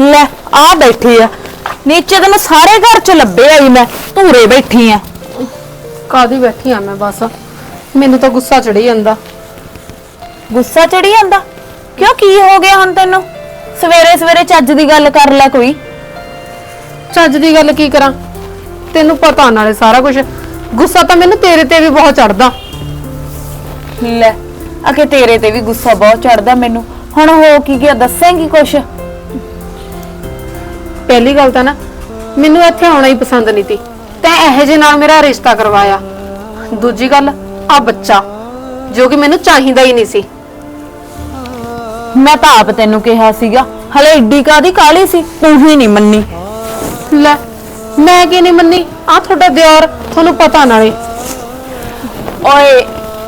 ਲੈ ਆ ਬੈਠੀ ਆ। ਨੀਚੇ ਤਾਂ ਮੈਂ ਸਾਰੇ ਘਰ ਚ ਲੱਭੇ ਆਈ ਮੈਂ ਧੂਰੇ ਬੈਠੀ ਆ। ਕਾਦੀ ਬੈਠੀ ਆ ਮੈਂ ਬਸ? ਮੈਨੂੰ ਤਾਂ ਗੁੱਸਾ ਚੜੀ ਜਾਂਦਾ। ਗੁੱਸਾ ਚੜੀ ਜਾਂਦਾ? ਕਿਉਂ ਕੀ ਹੋ ਗਿਆ ਹੁਣ ਤੈਨੂੰ? ਸਵੇਰੇ ਸਵੇਰੇ ਚੱਜ ਦੀ ਗੱਲ ਕਰ ਲੈ ਕੋਈ। ਚੱਜ ਦੀ ਗੱਲ ਕੀ ਕਰਾਂ? ਤੈਨੂੰ ਪਤਾ ਨਾਲੇ ਸਾਰਾ ਕੁਝ ਗੁੱਸਾ ਤਾਂ ਮੈਨੂੰ ਤੇਰੇ ਤੇ ਵੀ ਬਹੁਤ ਚੜਦਾ ਲੈ ਅਕੇ ਤੇਰੇ ਤੇ ਵੀ ਗੁੱਸਾ ਬਹੁਤ ਚੜਦਾ ਮੈਨੂੰ। ਹੁਣ ਹੋ ਕੀ ਗਿਆ? ਦੱਸੇਂਗੀ ਕੁਛ? ਪਹਿਲੀ ਗੱਲ ਤਾਂ ਨਾ ਮੈਨੂੰ ਇੱਥੇ ਆਉਣਾ ਹੀ ਪਸੰਦ ਨਹੀਂ ਤੀ ਤੈਂ ਇਹੋ ਜਿਹੇ ਨਾਲ ਮੇਰਾ ਰਿਸ਼ਤਾ ਕਰਵਾਇਆ। ਦੂਜੀ ਗੱਲ ਆ ਬੱਚਾ ਜੋ ਕਿ ਮੈਨੂੰ ਚਾਹੀਦਾ ਹੀ ਨਹੀਂ ਸੀ। ਮੈਂ ਤਾਂ ਆਪ ਤੈਨੂੰ ਕਿਹਾ ਸੀਗਾ ਹਲੇ ਏਡੀ ਕਾਦੀ ਕਾਲੀ ਸੀ ਤੂੰ ਹੀ ਨਹੀਂ ਮੰਨੀ। ਲੈ ਮੈਂ ਕੀ ਨਹੀਂ ਮੰਨੀ? ਆ ਤੁਹਾਡਾ ਦਿਓਰ ਤੁਹਾਨੂੰ ਪਤਾ ਨਾਲੇ। ਓਏ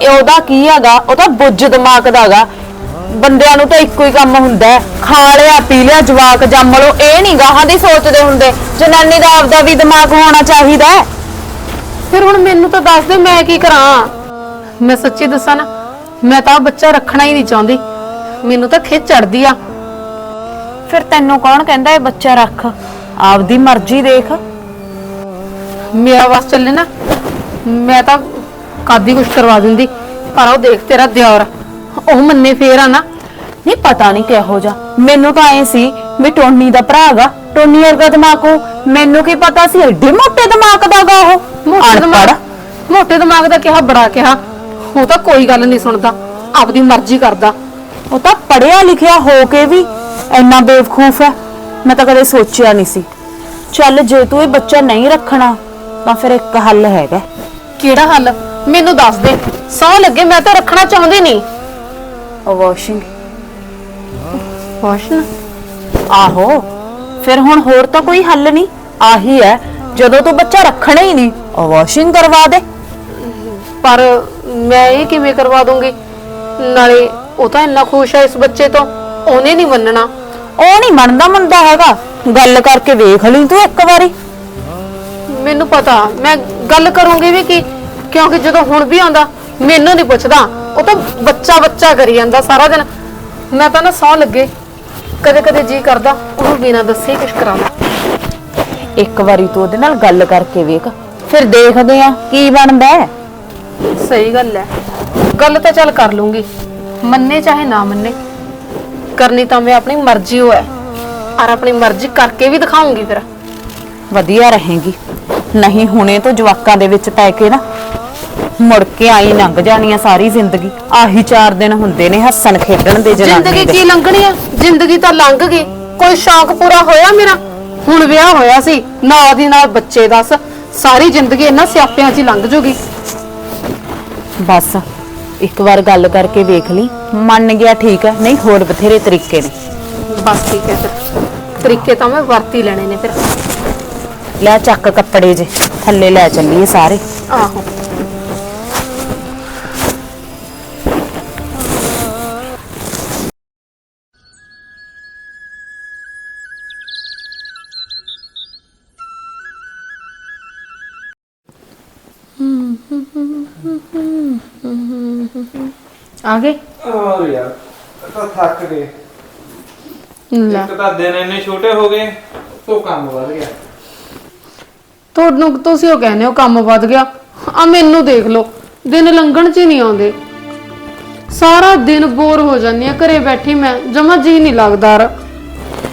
ਇਹ ਉਹਦਾ ਕੀ ਹੈਗਾ? ਉਹ ਤਾਂ ਬੁੱਝ ਦਿਮਾਗ ਦਾ ਹੈਗਾ। ਬੰਦਿਆਂ ਨੂੰ ਤਾਂ ਇੱਕੋ ਹੀ ਕੰਮ ਹੁੰਦਾ ਹੈ। ਖਾ ਲਿਆ ਪੀ ਲਿਆ ਜਵਾਕ ਜੰਮ ਲਓ ਇਹ ਨਹੀਂ ਗਾਹਾਂ ਦੀ ਸੋਚਦੇ ਹੁੰਦੇ। ਜਨਾਨੀ ਦਾ ਆਪਦਾ ਵੀ ਦਿਮਾਗ ਹੋਣਾ ਚਾਹੀਦਾ ਹੈ। ਫਿਰ ਹੁਣ ਮੈਨੂੰ ਤਾਂ ਦੱਸ ਦੇ ਮੈਂ ਕੀ ਕਰਾਂ? ਮੈਂ ਸੱਚੀ ਦੱਸਾਂ ਨਾ ਮੈਂ ਤਾਂ ਆਹ ਬੱਚਾ ਰੱਖਣਾ ਹੀ ਨਹੀਂ ਚਾਹੁੰਦੀ। ਮੈਨੂੰ ਤਾਂ ਖਿੱਚ ਚੜਦੀ ਆ। ਫਿਰ ਤੈਨੂੰ ਕੌਣ ਕਹਿੰਦਾ ਇਹ ਬੱਚਾ ਰੱਖ? ਆਪਦੀ ਮਰਜ਼ੀ ਦੇਖ। ਮੇਰਾ ਵਾਸ ਚੱਲੇ ਨਾ ਮੈਂ ਤਾਂ ਕਾਦੀ ਕੁਛ ਕਰਵਾ ਦਿੰਦੀ ਪਰ ਉਹ ਦੇਖ ਤੇਰਾ ਦਿਓਰ। ਉਹ ਮੰਨੇ ਫੇਰ ਆ ਨਾ। ਨਹੀਂ ਪਤਾ ਨਹੀਂ ਕਿਹੋ ਜਾ ਮੈਨੂੰ ਤਾਂ ਐ ਸੀ ਵੀ ਟੋਨੀ ਦਾ ਭਰਾ ਹੈਗਾ ਟੋਨੀ ਵਰਗਾ ਦਿਮਾਗ ਉਹ। ਮੈਨੂੰ ਕੀ ਪਤਾ ਸੀ ਐਡੇ ਮੋਟੇ ਦਿਮਾਗ ਦਾ ਗਾ ਉਹ। ਮੋਟੇ ਦਿਮਾਗ। ਮੋਟੇ ਦਿਮਾਗ ਦਾ ਕਿਹਾ ਬੜਾ ਕਿਹਾ। ਉਹ ਤਾਂ ਕੋਈ ਗੱਲ ਨਹੀਂ ਸੁਣਦਾ। ਆਪਦੀ ਮਰਜ਼ੀ ਕਰਦਾ। ਉਹ ਤਾਂ ਪੜਿਆ ਲਿਖਿਆ ਹੋ ਕੇ ਵੀ ਇੰਨਾ ਬੇਵਕੂਫ ਹੈ। ਮੈਂ ਤਾਂ ਕਦੇ ਸੋਚਿਆ ਨਹੀਂ ਸੀ। ਚੱਲ ਜੇ ਤੂੰ ਇਹ ਬੱਚਾ ਨਹੀਂ ਰੱਖਣਾ ਤਾਂ ਫਿਰ ਇੱਕ ਹੱਲ ਹੈਗਾ। ਕਿਹੜਾ ਹੱਲ? ਮੈਨੂੰ ਦੱਸ ਦੇ। ਸੌ ਲੱਗੇ ਮੈਂ ਤਾਂ ਰੱਖਣਾ ਚਾਹੁੰਦੀ ਨਹੀਂ ਵਾਸ਼ਿੰਗ ਵਾਸ਼ਨ ਆਹੋ ਫਿਰ ਹੁਣ ਹੋਰ ਤਾਂ ਕੋਈ ਹੱਲ ਨਹੀਂ। ਆਹੀ ਹੈ ਜਦੋਂ ਤੂੰ ਬੱਚਾ ਰੱਖਣਾ ਹੀ ਨਹੀਂ ਵਾਸ਼ਿੰਗ ਕਰਵਾ ਦੇ। ਪਰ ਮੈਂ ਇਹ ਕਿਵੇਂ ਕਰਵਾ ਦੂੰਗੀ? ਨਾਲੇ ਉਹ ਤਾਂ ਇੰਨਾ ਖੁਸ਼ ਹੈ ਇਸ ਬੱਚੇ ਤੋਂ ਉਹਨੇ ਨਹੀਂ ਮੰਨਣਾ। ਉਹ ਨਹੀਂ ਮੰਨਦਾ ਮੰਨਦਾ ਹੈਗਾ। ਗੱਲ ਕਰਕੇ ਵੇਖ ਲਈ ਤੂੰ ਇੱਕ ਵਾਰੀ। ਮੈਨੂੰ ਪਤਾ ਮੈਂ ਗੱਲ ਕਰੂੰਗੀ ਵੀ ਕੀ ਕਿਉਂਕਿ ਜਦੋਂ ਹੁਣ ਵੀ ਆਉਂਦਾ ਮੈਨੂੰ ਨਹੀਂ ਪੁੱਛਦਾ। ਉਹ ਤਾਂ ਬੱਚਾ ਬੱਚਾ ਕਰੀ ਜਾਂਦਾ ਸਾਰਾ ਦਿਨ। ਮੈਂ ਤਾਂ ਨਾ ਸੌ ਲੱਗੇ। ਕਦੇ ਕਦੇ ਜੀ ਕਰਦਾ ਉਹਨੂੰ ਬਿਨਾਂ ਦੱਸੇ ਕੁਝ ਕਰਾਵਾਂ ਇੱਕ ਵਾਰੀ ਤੂੰ ਉਹਦੇ ਨਾਲ ਗੱਲ ਕਰਕੇ ਵੇਖ। ਫਿਰ ਦੇਖਦੇ ਆ ਕੀ ਬਣਦਾ ਹੈ। ਸਹੀ ਗੱਲ ਹੈ। ਗੱਲ ਤਾਂ ਚੱਲ ਕਰ ਲੂੰਗੀ। ਮੰਨੇ ਚਾਹੇ ਨਾ ਮੰਨੇ। ਕਰਨੀ ਤਾਂ ਮੈਂ ਆਪਣੀ ਮਰਜ਼ੀ ਹੋ ਹੈ। ਔਰ ਆਪਣੀ ਮਰਜ਼ੀ ਕਰਕੇ ਵੀ ਦਿਖਾਉਂਗੀ ਫਿਰ। ਵਧੀਆ ਰਹੇਗੀ। ਨਹੀਂ ਹੁਣੇ ਤੋਂ ਜਵਾਕਾਂ ਦੇ ਵਿੱਚ ਪੈ ਕੇ ਨਾ ਮੁੜ ਕੇ ਆਈ ਲੰਘ ਜਾਣੀ ਆ ਸਾਰੀ ਜ਼ਿੰਦਗੀ। ਆਹੀ 4 ਦਿਨ ਹੁੰਦੇ ਨੇ ਹੱਸਣ ਖੇਡਣ ਦੇ ਜਨਾਨੀ ਜ਼ਿੰਦਗੀ ਦੇ। ਕੀ ਲੰਘਣੀ ਆ? ਜ਼ਿੰਦਗੀ ਤਾਂ ਲੰਘ ਗਈ। ਕੋਈ ਸ਼ੌਕ ਪੂਰਾ ਹੋਇਆ ਮੇਰਾ? ਹੁਣ ਵਿਆਹ ਹੋਇਆ ਸੀ। ਨਾਲ ਦੀ ਨਾਲ ਬੱਚੇ ਦੱਸ। ਸਾਰੀ ਜ਼ਿੰਦਗੀ ਇਹਨਾਂ ਸਿਆਪਿਆਂ 'ਚ ਹੀ ਲੰਘ ਜੂਗੀ। ਬਸ ਇੱਕ ਵਾਰ ਗੱਲ ਕਰਕੇ ਵੇਖ ਲਈ। ਮੰਨ ਗਿਆ ਠੀਕ ਹੈ ਨਹੀਂ ਹੋਰ ਬਥੇਰੇ ਤਰੀਕੇ ਨੇ। ਬਸ ਠੀਕ ਹੈ ਫਿਰ। ਤਰੀਕੇ ਤਾਂ ਮੈਂ ਵਰਤ ਹੀ ਲੈਣੇ ਨੇ ਫਿਰ। ਲੈ ਚੱਕ ਕੱਪੜੇ ਜੇ ਥੱਲੇ ਲੈ ਚੱਲੀਏ ਸਾਰੇ। ਆਹੋ। ਆ ਗਏ? ਹੋਰ ਯਾਰ ਇਹ ਤਾਂ ਥੱਕ ਗਏ। ਲੈ। ਇੱਕ ਤਾਂ ਦਿਨ ਇੰਨੇ ਛੋਟੇ ਹੋ ਗਏ ਤੋਂ ਕੰਮ ਵੱਧ ਗਿਆ। ਤੁਹਾਨੂੰ ਤੁਸੀਂ ਉਹ ਕਹਿੰਦੇ ਹੋ ਕੰਮ ਵੱਧ ਗਿਆ? ਆ ਮੈਨੂੰ ਦੇਖ ਲਓ ਦਿਨ ਲੰਘਣ ਚ ਹੀ ਨਹੀਂ ਆਉਂਦੇ। ਸਾਰਾ ਦਿਨ ਬੋਰ ਹੋ ਜਾਂਦੀ ਆ ਘਰੇ ਬੈਠੀ ਮੈਂ ਜਮਾ ਜੀ ਨਹੀਂ ਲੱਗਦਾ ਰ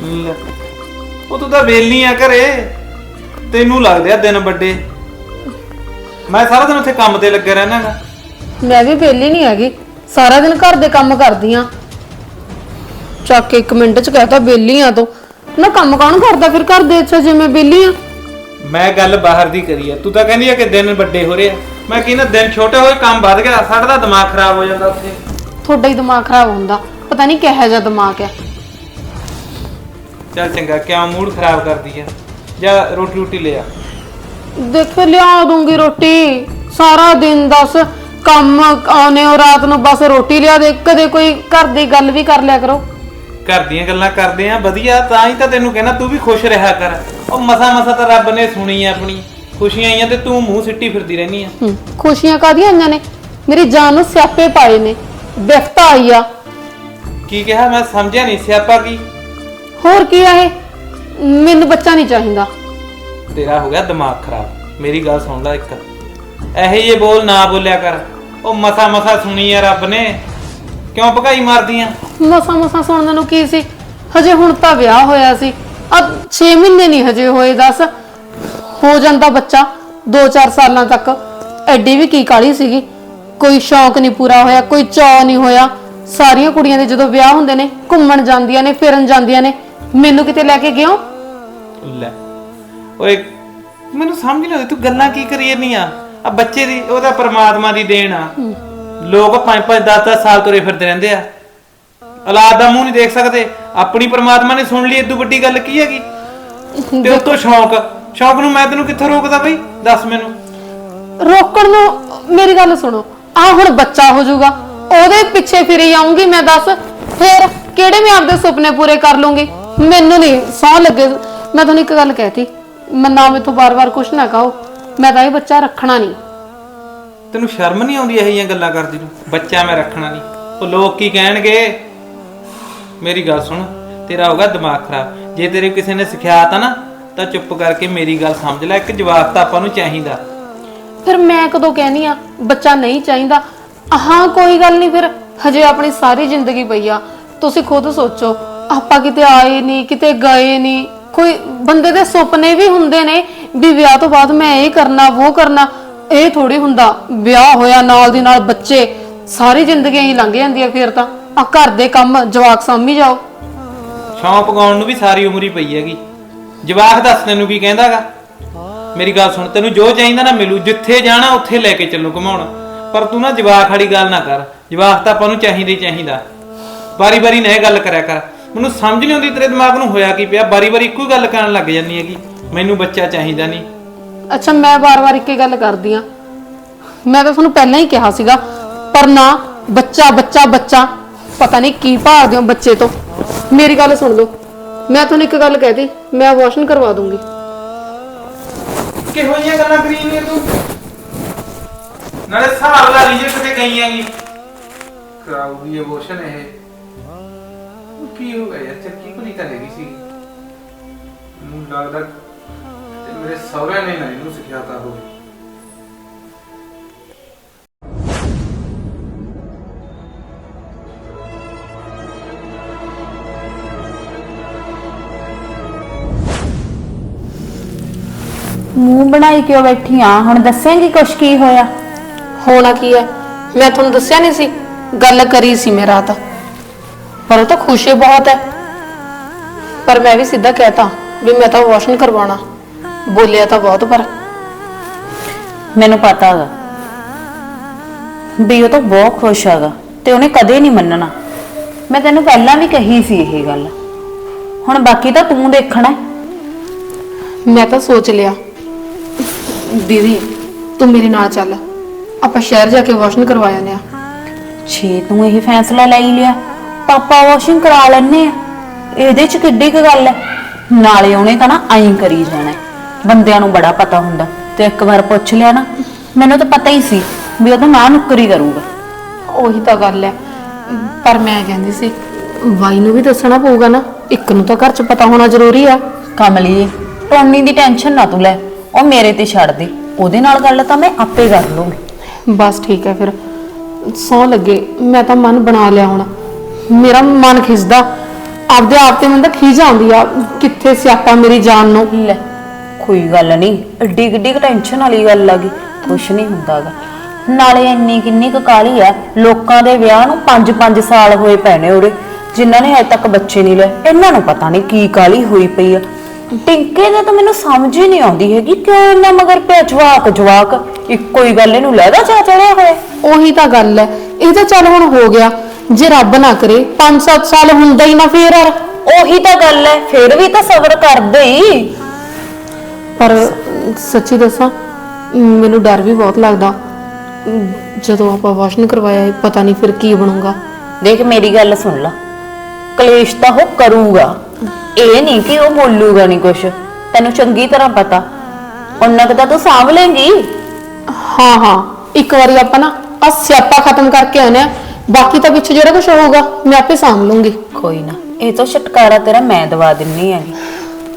ਲੈ। ਉਹ ਤੂੰ ਤਾਂ ਵੇਲਨੀ ਆ ਘਰੇ ਤੈਨੂੰ ਲੱਗਦੇ ਆ ਦਿਨ ਵੱਡੇ। ਮੈਂ ਸਾਰਾ ਦਿਨ ਉੱਥੇ ਕੰਮ ਤੇ ਲੱਗਿਆ ਰਹਿਣਾਗਾ ਮੈਂ ਵੀ ਵਿਹਲੀ ਨਹੀਂ ਹੈਗੀ। ਸਾਰਾ ਦਿਨ ਘਰ ਦੇ ਕੰਮ ਕਰਦੀ ਆ ਚੱਕ ਕੇ ਇੱਕ ਮਿੰਟ ਚ ਕਹਤਾ ਵਿਹਲੀ ਆ ਤੂੰ। ਨਾ ਕੰਮ ਕੌਣ ਕਰਦਾ ਫਿਰ ਘਰ ਦੇ ਅੱਛਾ ਜੇ ਮੈਂ ਵਿਹਲੀ ਆ ਮੈਂ ਗੱਲ ਬਾਹਰ ਦੀ ਕਰੀ ਆ। ਤੂੰ ਤਾਂ ਕਹਿੰਦੀ ਆ ਕਿ ਦਿਨ ਵੱਡੇ ਹੋ ਰਹੇ ਆ। ਮੈਂ ਕਹਿੰਦਾ ਦਿਨ ਛੋਟੇ ਹੋਏ ਕੰਮ ਵੱਧ ਗਿਆ ਸਾਡਾ ਤਾਂ ਦਿਮਾਗ ਖਰਾਬ ਹੋ ਜਾਂਦਾ ਉੱਥੇ। ਤੁਹਾਡਾ ਹੀ ਦਿਮਾਗ ਖਰਾਬ ਹੁੰਦਾ। ਪਤਾ ਨਹੀਂ ਕਿਹੋ ਜਿਹਾ ਦਿਮਾਗ ਹੈ। ਚੱਲ ਚੰਗਾ ਕਿਉਂ ਮੂਡ ਖਰਾਬ ਕਰਦੀ ਆ? ਜਾਂ ਰੋਟੀ ਰੋਟੀ ਲੈ ਆ ਦੇਖ ਲਿਆ ਦੂੰਗੀ ਰੋਟੀ। ਸਾਰਾ ਦਿਨ ਦੱਸ ਕੰਮ ਆਉਨੇ ਹੋ ਰਾਤ ਨੂੰ ਬਸ ਰੋਟੀ ਲਿਆ ਦੇ ਕਦੇ ਕੋਈ ਘਰ ਦੀ ਗੱਲ ਵੀ ਕਰ ਲਿਆ ਕਰੋ। ਘਰ ਦੀਆਂ ਗੱਲਾਂ ਕਰਦੇ ਆ ਵਧੀਆ ਤਾਂ ਹੀ ਤਾਂ ਤੈਨੂੰ ਕਹਿਣਾ ਤੂੰ ਵੀ ਖੁਸ਼ ਰਿਹਾ ਕਰ। ਉਹ ਮਸਾ ਮਸਾ ਤਾਂ ਰੱਬ ਨੇ ਸੁਣੀ ਆ ਆਪਣੀ ਖੁਸ਼ੀਆਂ ਆਈਆਂ ਤੇ ਤੂੰ ਮੂੰਹ ਸਿੱਟੀ ਫਿਰਦੀ ਰਹਿਨੀ ਆ। ਹੂੰ, ਖੁਸ਼ੀਆਂ ਕਾਦੀਆਂ ਆਈਆਂ ਨੇ? ਮੇਰੀ ਜਾਨ ਨੂੰ ਸਿਆਪੇ ਪਾਏ ਨੇ ਵਿਫਤਾ ਆਈ ਆ। ਕੀ ਕਿਹਾ ਮੈਂ ਸਮਝਿਆ ਨਹੀਂ ਸਿਆਪਾ ਕੀ? ਹੋਰ ਕੀ ਆ ਇਹ? ਮੈਨੂੰ ਬੱਚਾ ਨਹੀਂ ਚਾਹੀਦਾ। ਤੇਰਾ ਹੋ ਗਿਆ ਦਿਮਾਗ ਖਰਾਬ ਮੇਰੀ ਗੱਲ ਸੁਣ ਲੈ ਇੱਕ। ਇਹੋ ਜਿਹੇ ਬੋਲ ਨਾ ਬੋਲਿਆ ਕਰ। ਉਹ ਮਸਾ ਮਸਾ ਸੁਣੀ ਆ ਰੱਬ ਨੇ। ਕਿਉਂ ਭਗਾਈ ਮਾਰਦੀਆਂ? ਮਸਾ ਮਸਾ ਸੁਣਨ ਨੂੰ ਕੀ ਸੀ? ਹਜੇ ਹੁਣ ਤਾਂ ਵਿਆਹ ਹੋਇਆ ਸੀ। ਆ 6 ਮਹੀਨੇ ਨਹੀਂ ਹਜੇ ਹੋਏ ਦੱਸ। ਹੋ ਜਾਂਦਾ ਬੱਚਾ 2-4 ਸਾਲਾਂ ਤੱਕ। ਐਡੀ ਵੀ ਕੀ ਕਾਲੀ ਸੀਗੀ? ਕੋਈ ਸ਼ੌਂਕ ਨਹੀਂ ਪੂਰਾ ਹੋਇਆ ਕੋਈ ਚਾਅ ਨਹੀਂ ਹੋਇਆ। ਸਾਰੀਆਂ ਕੁੜੀਆਂ ਦੇ ਜਦੋਂ ਵਿਆਹ ਹੁੰਦੇ ਨੇ ਘੁੰਮਣ ਜਾਂਦੀਆਂ ਨੇ ਫਿਰਨ ਜਾਂਦੀਆਂ ਨੇ। ਮੈਨੂੰ ਕਿਤੇ ਲੈ ਕੇ ਗਿਓ? ਲੈ। ਓਏ ਮੈਨੂੰ ਸਮਝ ਨਹੀਂ ਆਉਂਦੀ ਤੂੰ ਗੱਲਾਂ ਕੀ ਕਰੀ ਨਹੀਂ ਆ ਆ ਬੱਚੇ ਦੀ ਉਹਦਾ ਪ੍ਰਮਾਤਮਾ ਦੀ ਦੇਣ ਆ। ਲੋਕ 5-5 10-10 ਸਾਲ ਤੁਰੇ ਫਿਰਦੇ ਰਹਿੰਦੇ ਆ। ਔਲਾਦ ਦਾ ਮੂੰਹ ਨਹੀਂ ਦੇਖ ਸਕਦੇ। ਆਪਣੀ ਪ੍ਰਮਾਤਮਾ ਨੇ ਸੁਣ ਲਈ ਏਦੂ ਵੱਡੀ ਗੱਲ ਕੀ ਹੈਗੀ? ਤੇ ਉਤੋਂ ਸ਼ੌਂਕ। ਸ਼ੌਂਕ ਨੂੰ ਮੈਂ ਤੈਨੂੰ ਕਿੱਥੋਂ ਰੋਕਦਾ ਬਈ? ਦੱਸ ਮੈਨੂੰ। ਰੋਕਣ ਨੂੰ ਮੇਰੀ ਗੱਲ ਸੁਣੋ। ਆ ਹੁਣ ਬੱਚਾ ਹੋ ਜਾਊਗਾ। ਉਹਦੇ ਪਿੱਛੇ ਫਿਰੀ ਆਉਂਗੀ ਮੈਂ ਦੱਸ। ਫਿਰ ਕਿਹੜੇ ਮੈਂ ਆਪਦੇ ਸੁਪਨੇ ਪੂਰੇ ਕਰ ਲੂੰਗੀ ਮੈਨੂੰ ਨਹੀਂ ਸੌ ਲੱਗੇ। ਮੈਂ ਤੁਹਾਨੂੰ ਇੱਕ ਗੱਲ ਕਹਿਤੀ। ਮੈਂ ਨਾ ਮੇਥੋਂ ਬਾਰ-ਬਾਰ ਕੁਛ ਨਾ ਕਹੋ। ਮੈਂ ਤਾਂ ਇਹ ਬੱਚਾ ਰੱਖਣਾ ਨਹੀਂ। ਤੈਨੂੰ ਸ਼ਰਮ ਨਹੀਂ ਆਉਂਦੀ ਇਹੋ ਜਿਹੀਆਂ ਗੱਲਾਂ ਕਰਦੀ ਨੂੰ ਬੱਚਾ ਮੈਂ ਰੱਖਣਾ ਨਹੀਂ। ਉਹ ਲੋਕ ਕੀ ਕਹਿਣਗੇ? ਮੇਰੀ ਗੱਲ ਸੁਣ ਤੇਰਾ ਹੋਗਾ ਦਿਮਾਗ ਖਰਾਬ। ਜੇ ਤੇਰੇ ਕਿਸੇ ਨੇ ਸਿਖਾਇਆ ਤਾਂ ਨਾ ਤਾਂ ਚੁੱਪ ਕਰਕੇ ਮੇਰੀ ਗੱਲ ਸਮਝ ਲੈ। ਇੱਕ ਜਵਾਬ ਤਾਂ ਆਪਾਂ ਨੂੰ ਚਾਹੀਦਾ। ਫਿਰ ਮੈਂ ਕਦੋਂ ਕਹਿਨੀ ਆ ਬੱਚਾ ਨਹੀਂ ਚਾਹੀਦਾ? ਹਾਂ ਕੋਈ ਗੱਲ ਨਹੀਂ ਫਿਰ। ਹਜੇ ਆਪਣੀ ਸਾਰੀ ਜ਼ਿੰਦਗੀ ਪਈ ਆ। ਤੁਸੀਂ ਖੁਦ ਸੋਚੋ ਆਪਾਂ ਕਿਤੇ ਆਏ ਨਹੀਂ ਕਿਤੇ ਗਏ ਨਹੀਂ। ਕੋਈ ਬੰਦੇ ਦੇ ਸੁਪਨੇ ਵੀ ਹੁੰਦੇ ਨੇ ਵੀ ਵਿਆਹ ਤੋਂ ਬਾਅਦ ਮੈਂ ਇਹ ਕਰਨਾ, ਉਹ ਕਰਨਾ, ਇਹ ਥੋੜੀ ਹੁੰਦਾ। ਵਿਆਹ ਹੋਇਆ, ਨਾਲ ਦੀ ਨਾਲ ਬੱਚੇ, ਸਾਰੀ ਜ਼ਿੰਦਗੀ ਹੀ ਲੰਘ ਜਾਂਦੀ ਆ ਫਿਰ ਤਾਂ। ਆ ਘਰ ਦੇ ਕੰਮ, ਜਵਾਕ ਸਾਂਭੀ ਜਾਓ। ਸ਼ੌਂਕ ਪਗਾਉਣ ਨੂੰ ਵੀ ਸਾਰੀ ਉਮਰ ਹੀ ਪਈ ਹੈਗੀ। ਜਵਾਕ ਦੱਸ ਤੈਨੂੰ ਕੀ ਕਹਿੰਦਾਗਾ? ਮੇਰੀ ਗੱਲ ਸੁਣ, ਤੈਨੂੰ ਜੋ ਚਾਹੀਦਾ ਨਾ ਮਿਲੂ, ਜਿੱਥੇ ਜਾਣਾ, ਉੱਥੇ ਲੈ ਕੇ ਚੱਲੂ ਘਮਾਉਣ। ਪਰ ਤੂੰ ਨਾ ਜਵਾਕ ਵਾਲੀ ਗੱਲ ਨਾ ਕਰ। ਜਵਾਕ ਤਾਂ ਆਪਾਂ ਨੂੰ ਚਾਹੀਦਾ ਹੀ ਚਾਹੀਦਾ। ਵਾਰੀ ਵਾਰੀ ਨਾ ਇਹ ਗੱਲ ਕਰਿਆ ਕਰ। ਮੈਨੂੰ ਸਮਝ ਨਹੀਂ ਆਉਂਦੀ ਤੇਰੇ ਦਿਮਾਗ ਨੂੰ ਹੋਇਆ ਕੀ ਪਿਆ। ਵਾਰੀ ਇੱਕੋ ਹੀ ਗੱਲ ਕਰਨ ਲੱਗ ਜਾਂਦੀ ਹੈਗੀ। ਮੈਨੂੰ ਬੱਚਾ ਚਾਹੀਦਾ ਨਹੀਂ। ਅੱਛਾ ਮੈਂ ਵਾਰ-ਵਾਰ ਇੱਕੇ ਗੱਲ ਕਰਦੀ ਆ। ਮੈਂ ਤਾਂ ਤੁਹਾਨੂੰ ਪਹਿਲਾਂ ਹੀ ਕਿਹਾ ਸੀਗਾ ਪਰ ਨਾ ਬੱਚਾ ਬੱਚਾ ਬੱਚਾ ਪਤਾ ਨਹੀਂ ਕੀ ਭਾਲਦੇ ਹੋ ਬੱਚੇ ਤੋਂ। ਮੇਰੀ ਗੱਲ ਸੁਣ ਲਓ। ਮੈਂ ਤੁਹਾਨੂੰ ਇੱਕ ਗੱਲ ਕਹਿਤੀ ਮੈਂ ਅਬੋਰਸ਼ਨ ਕਰਵਾ ਦੂੰਗੀ। ਕਿਹੋ ਜਿਹੀਆਂ ਗੱਲਾਂ ਕਰੀ ਜਾਂਦੀ ਤੂੰ? ਨਾਲੇ ਹਿਸਾਬ ਲਾ ਲਈ ਜੇ ਕਿਤੇ ਗਈ ਹੈਗੀ ਕਰਾਉਗੀ ਇਹ। ਉਹ ਕੀ ਹੋ ਗਿਆ ਯਾਰ? ਚੱਕੀ ਕੁਲੀ ਤਾਂ ਹੈਗੀ ਸੀ? ਮੈਨੂੰ ਲੱਗਦਾ ਤੇ ਮੇਰੇ ਸਹੁਰਿਆਂ ਨੇ ਨਾ ਇਹਨੂੰ ਸਿਖਾਤਾ ਹੋਵੇ। ਮੂੰਹ ਬਣਾਈ ਕਿਉਂ ਬੈਠੀ ਆ? ਹੁਣ ਦੱਸੇਂਗੀ ਕੁਛ ਕੀ ਹੋਇਆ? ਹੋਣਾ ਕੀ ਹੈ? ਮੈਂ ਤੁਹਾਨੂੰ ਦੱਸਿਆ ਨਹੀਂ ਸੀ। ਗੱਲ ਕਰੀ ਸੀ ਮੈਂ ਰਾਤ। ਪਰ ਉਹ ਤਾਂ ਖੁਸ਼ੀ ਬਹੁਤ ਹੈ। ਪਰ ਮੈਂ ਵੀ ਸਿੱਧਾ ਕਹਿਤਾ ਵੀ ਮੈਂ ਤਾਂ ਅਬੋਰਸ਼ਨ ਕਰਵਾਉਣਾ। ਬੋਲਿਆ ਤਾਂ ਬਹੁਤ ਪਰ। ਮੈਨੂੰ ਪਤਾ ਹੈਗਾ ਵੀ ਉਹ ਤਾਂ ਬਹੁਤ ਖੁਸ਼ ਹੈਗਾ ਤੇ ਉਹਨੇ ਕਦੇ ਨਹੀਂ ਮੰਨਣਾ। ਮੈਂ ਤੈਨੂੰ ਪਹਿਲਾਂ ਵੀ ਕਹੀ ਸੀ ਇਹ ਗੱਲ। ਹੁਣ ਬਾਕੀ ਤਾਂ ਤੂੰ ਦੇਖਣਾ ਹੈ। ਮੈਂ ਤਾਂ ਸੋਚ ਲਿਆ ਦੀਦੀ ਤੂੰ ਮੇਰੇ ਨਾਲ ਚੱਲ। ਆਪਾਂ ਸ਼ਹਿਰ ਜਾ ਕੇ ਵਾਸ਼ਨ ਕਰਵਾ ਆਨੇ ਆ ਛੇ ਤੂੰ ਇਹ ਫੈਸਲਾ ਲੈ ਹੀ ਲਿਆ। ਪਾਪਾ ਵਾਸ਼ਿੰਗ ਕਰਾ ਲੈਣੇ ਆ ਇਹਦੇ ਚ ਕਿੱਡੀ ਕੁ ਗੱਲ ਹੈ। ਨਾਲੇ ਉਹਨੇ ਤਾਂ ਨਾ ਐਂ ਕਰੀ ਜਾਣਾ। ਬੰਦਿਆਂ ਨੂੰ ਬੜਾ ਪਤਾ ਹੁੰਦਾ। ਤੇ ਇੱਕ ਵਾਰ ਪੁੱਛ ਲਿਆ ਨਾ ਮੈਨੂੰ ਤਾਂ ਪਤਾ ਹੀ ਸੀ ਵੀ ਉਹ ਤਾਂ ਨਾ ਨੁੱਕਰੀ ਕਰੂਗਾ। ਉਹੀ ਤਾਂ ਗੱਲ ਹੈ। ਪਰ ਮੈਂ ਕਹਿੰਦੀ ਸੀ ਬਾਈ ਨੂੰ ਵੀ ਦੱਸਣਾ ਪਊਗਾ ਨਾ। ਇੱਕ ਨੂੰ ਤਾਂ ਘਰ 'ਚ ਪਤਾ ਹੋਣਾ ਜ਼ਰੂਰੀ ਆ। ਕਮਲੀਏ ਟੋਨੀ ਦੀ ਟੈਨਸ਼ਨ ਨਾ ਤੂੰ ਲੈ। ਉਹ ਮੇਰੇ ਤੇ ਛੱਡ ਦੇ। ਉਹਦੇ ਨਾਲ ਗੱਲ ਤਾਂ ਮੈਂ ਆਪੇ ਕਰ ਲੂੰਗੀ। ਬਸ ਠੀਕ ਹੈ ਫਿਰ। ਸੌ ਲੱਗੇ। ਮੈਂ ਤਾਂ ਮਨ ਬਣਾ ਲਿਆ ਹੁਣ। ਮੇਰਾ ਮਨ ਖਿੱਚਦਾ ਆਪਦੇ ਆਪ ਤੇ ਮੈਨੂੰ ਤਾਂ ਖਿਜ ਆਉਂਦੀ ਆ ਕਿੱਥੇ ਸਿਆਪਾ ਮੇਰੀ ਜਾਨ ਨੂੰ? ਲੈ ਕੋਈ ਗੱਲ ਨਹੀਂ ਏਡੀ ਕਿੱਡੀ ਟੈਨਸ਼ਨ ਵਾਲੀ ਗੱਲ ਆ ਗਈ ਕੁਛ ਨਹੀਂ ਹੁੰਦਾਗਾ। ਨਾਲੇ ਇੰਨੀ ਕਿੰਨੀ ਕੁ ਕਾਲੀ ਆ ਲੋਕਾਂ ਦੇ ਵਿਆਹ ਨੂੰ 5-5 ਸਾਲ ਹੋਏ ਨੇ ਉਹਦੇ ਜਿਨ੍ਹਾਂ ਨੇ ਅਜੇ ਤੱਕ ਬੱਚੇ ਨਹੀਂ ਲਏ ਇਹਨਾਂ ਨੂੰ ਪਤਾ ਨਹੀਂ ਕੀ ਕਾਲੀ ਹੋਈ ਪਈ ਆ। ਟਿੰਕੇ ਦਾ ਤਾਂ ਮੈਨੂੰ ਸਮਝ ਹੀ ਨਹੀਂ ਆਉਂਦੀ ਹੈਗੀ ਕਿਉਂ ਇਹਨਾਂ ਮਗਰ ਪਿਆ ਜਵਾਕ ਜਵਾਕ? ਇੱਕੋ ਹੀ ਗੱਲ ਇਹਨੂੰ ਲੈਦਾ ਚਾ ਚੜਿਆ ਹੋਇਆ। ਉਹੀ ਤਾਂ ਗੱਲ ਹੈ ਇਹ ਤਾਂ ਚੱਲ ਹੁਣ ਹੋ ਗਿਆ। ਜੇ ਰੱਬ ਨਾ ਕਰੇ 5-7 ਸਾਲ ਹੁੰਦਾ ਹੀ ਨਾ ਫੇਰ ਯਾਰ। ਉਹੀ ਤਾਂ ਗੱਲ ਹੈ ਫਿਰ ਵੀ ਤਾਂ ਸਬਰ ਕਰਦੇ ਹੀ ਪਰ ਸੱਚੀ ਦੱਸਾਂ ਮੈਨੂੰ ਡਰ ਵੀ ਬਹੁਤ ਲੱਗਦਾ। ਜਦੋਂ ਆਪਾਂ ਵਾਸ਼ਨ ਕਰਵਾਇਆ ਇਹ ਪਤਾ ਨਹੀਂ ਫਿਰ ਕੀ ਬਣੂਗਾ। ਦੇਖ ਮੇਰੀ ਗੱਲ ਸੁਣ ਲਾ। ਕਲੇਸ਼ ਤਾਂ ਉਹ ਕਰੂਗਾ। ਇਹ ਨਹੀਂ ਕਿ ਉਹ ਬੋਲੂਗਾ ਨਹੀਂ ਕੁਛ। ਤੈਨੂੰ ਚੰਗੀ ਤਰ੍ਹਾਂ ਪਤਾ। ਉਹਨਾਂ ਕੁ ਤਾਂ ਸਾਂਭ ਲੇਂਗੀ। ਹਾਂ ਹਾਂ। ਇੱਕ ਵਾਰੀ ਆਪਾਂ ਨਾ ਆ ਸਿਆਪਾ ਖਤਮ ਕਰਕੇ ਆਨੇ ਆ ਬਾਕੀ ਤਾਂ ਪਿੱਛੇ ਜਿਹੜਾ ਕੁਝ ਹੋਊਗਾ ਮੈਂ ਆਪੇ ਸਾਂਭ ਲੂੰਗੀ। ਕੋਈ ਨਾ ਇਹ ਤਾਂ ਛਟਕਾਰਾ ਤੇਰਾ ਮੈਂ ਦਵਾ ਦਿੰਨੀ ਹੈਗੀ।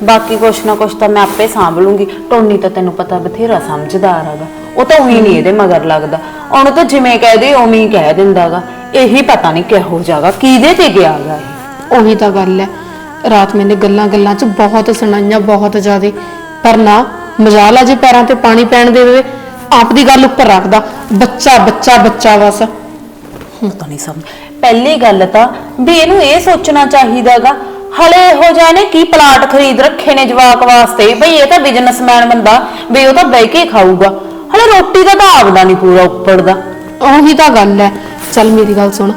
ਬਾਕੀ ਕੁਛ ਨਾ ਕੁਛ ਤਾਂ ਮੈਂ ਆਪੇ ਸਾਂਭ ਲੂੰਗੀ। ਟੋਨੀ ਤਾਂ ਤੈਨੂੰ ਪਤਾ ਬਥੇਰਾ ਸਮਝਦਾਰ ਹੈਗਾ। ਉਹ ਤਾਂ ਉਹੀ ਨਹੀਂ ਇਹਦੇ ਮਗਰ ਲੱਗਦਾ। ਉਹਨੂੰ ਤਾਂ ਜਿਵੇਂ ਕਹਦੇ ਉਵੇਂ ਹੀ ਕਹਿ ਦਿੰਦਾਗਾ ਇਹੀ ਪਤਾ ਨਹੀਂ ਕਿਹੋ ਜਾਗਾ ਕਿਹਦੇ ਤੇ ਗਿਆ ਗਾ ਇਹ। ਉਹੀ ਤਾਂ ਗੱਲ ਹੈ। ਰਾਤ ਮੈਨੇ ਗੱਲਾਂ ਗੱਲਾਂ 'ਚ ਬਹੁਤ ਸੁਣਾਈਆਂ ਬਹੁਤ ਜ਼ਿਆਦੇ। ਪਰ ਨਾ ਮਜਾਲ ਆ ਜੇ ਪੈਰਾਂ ਤੇ ਪਾਣੀ ਪੈਣ ਦੇ ਦੇਵੇ ਆਪ ਦੀ ਗੱਲ ਉੱਪਰ ਰੱਖਦਾ। ਬੱਚਾ ਬੱਚਾ ਬੱਚਾ ਬਸ। ਪਤਾ ਨਹੀਂ ਸਮਝ। ਪਹਿਲੀ ਗੱਲ ਤਾਂ ਵੀ ਇਹਨੂੰ ਇਹ ਸੋਚਣਾ ਚਾਹੀਦਾਗਾ ਹਲੇ ਇਹੋ ਜਿਹਾ ਨੇ ਕੀ ਪਲਾਟ ਖਰੀਦ ਰੱਖੇ ਨੇ ਜਵਾਕ ਵਾਸਤੇ? ਬਈ ਇਹ ਤਾਂ ਬਿਜ਼ਨਸਮੈਨ ਬੰਦਾ ਵੀ ਉਹ ਤਾਂ ਬਹਿ ਕੇ ਖਾਊਗਾ। ਹਲੇ ਰੋਟੀ ਦਾ ਤਾਂ ਆਪਦਾ ਨਹੀਂ ਪੂਰਾ ਉੱਪਰਦਾ ਉਹੀ ਤਾਂ ਗੱਲ ਹੈ। ਚੱਲ ਮੇਰੀ ਗੱਲ ਸੁਣ।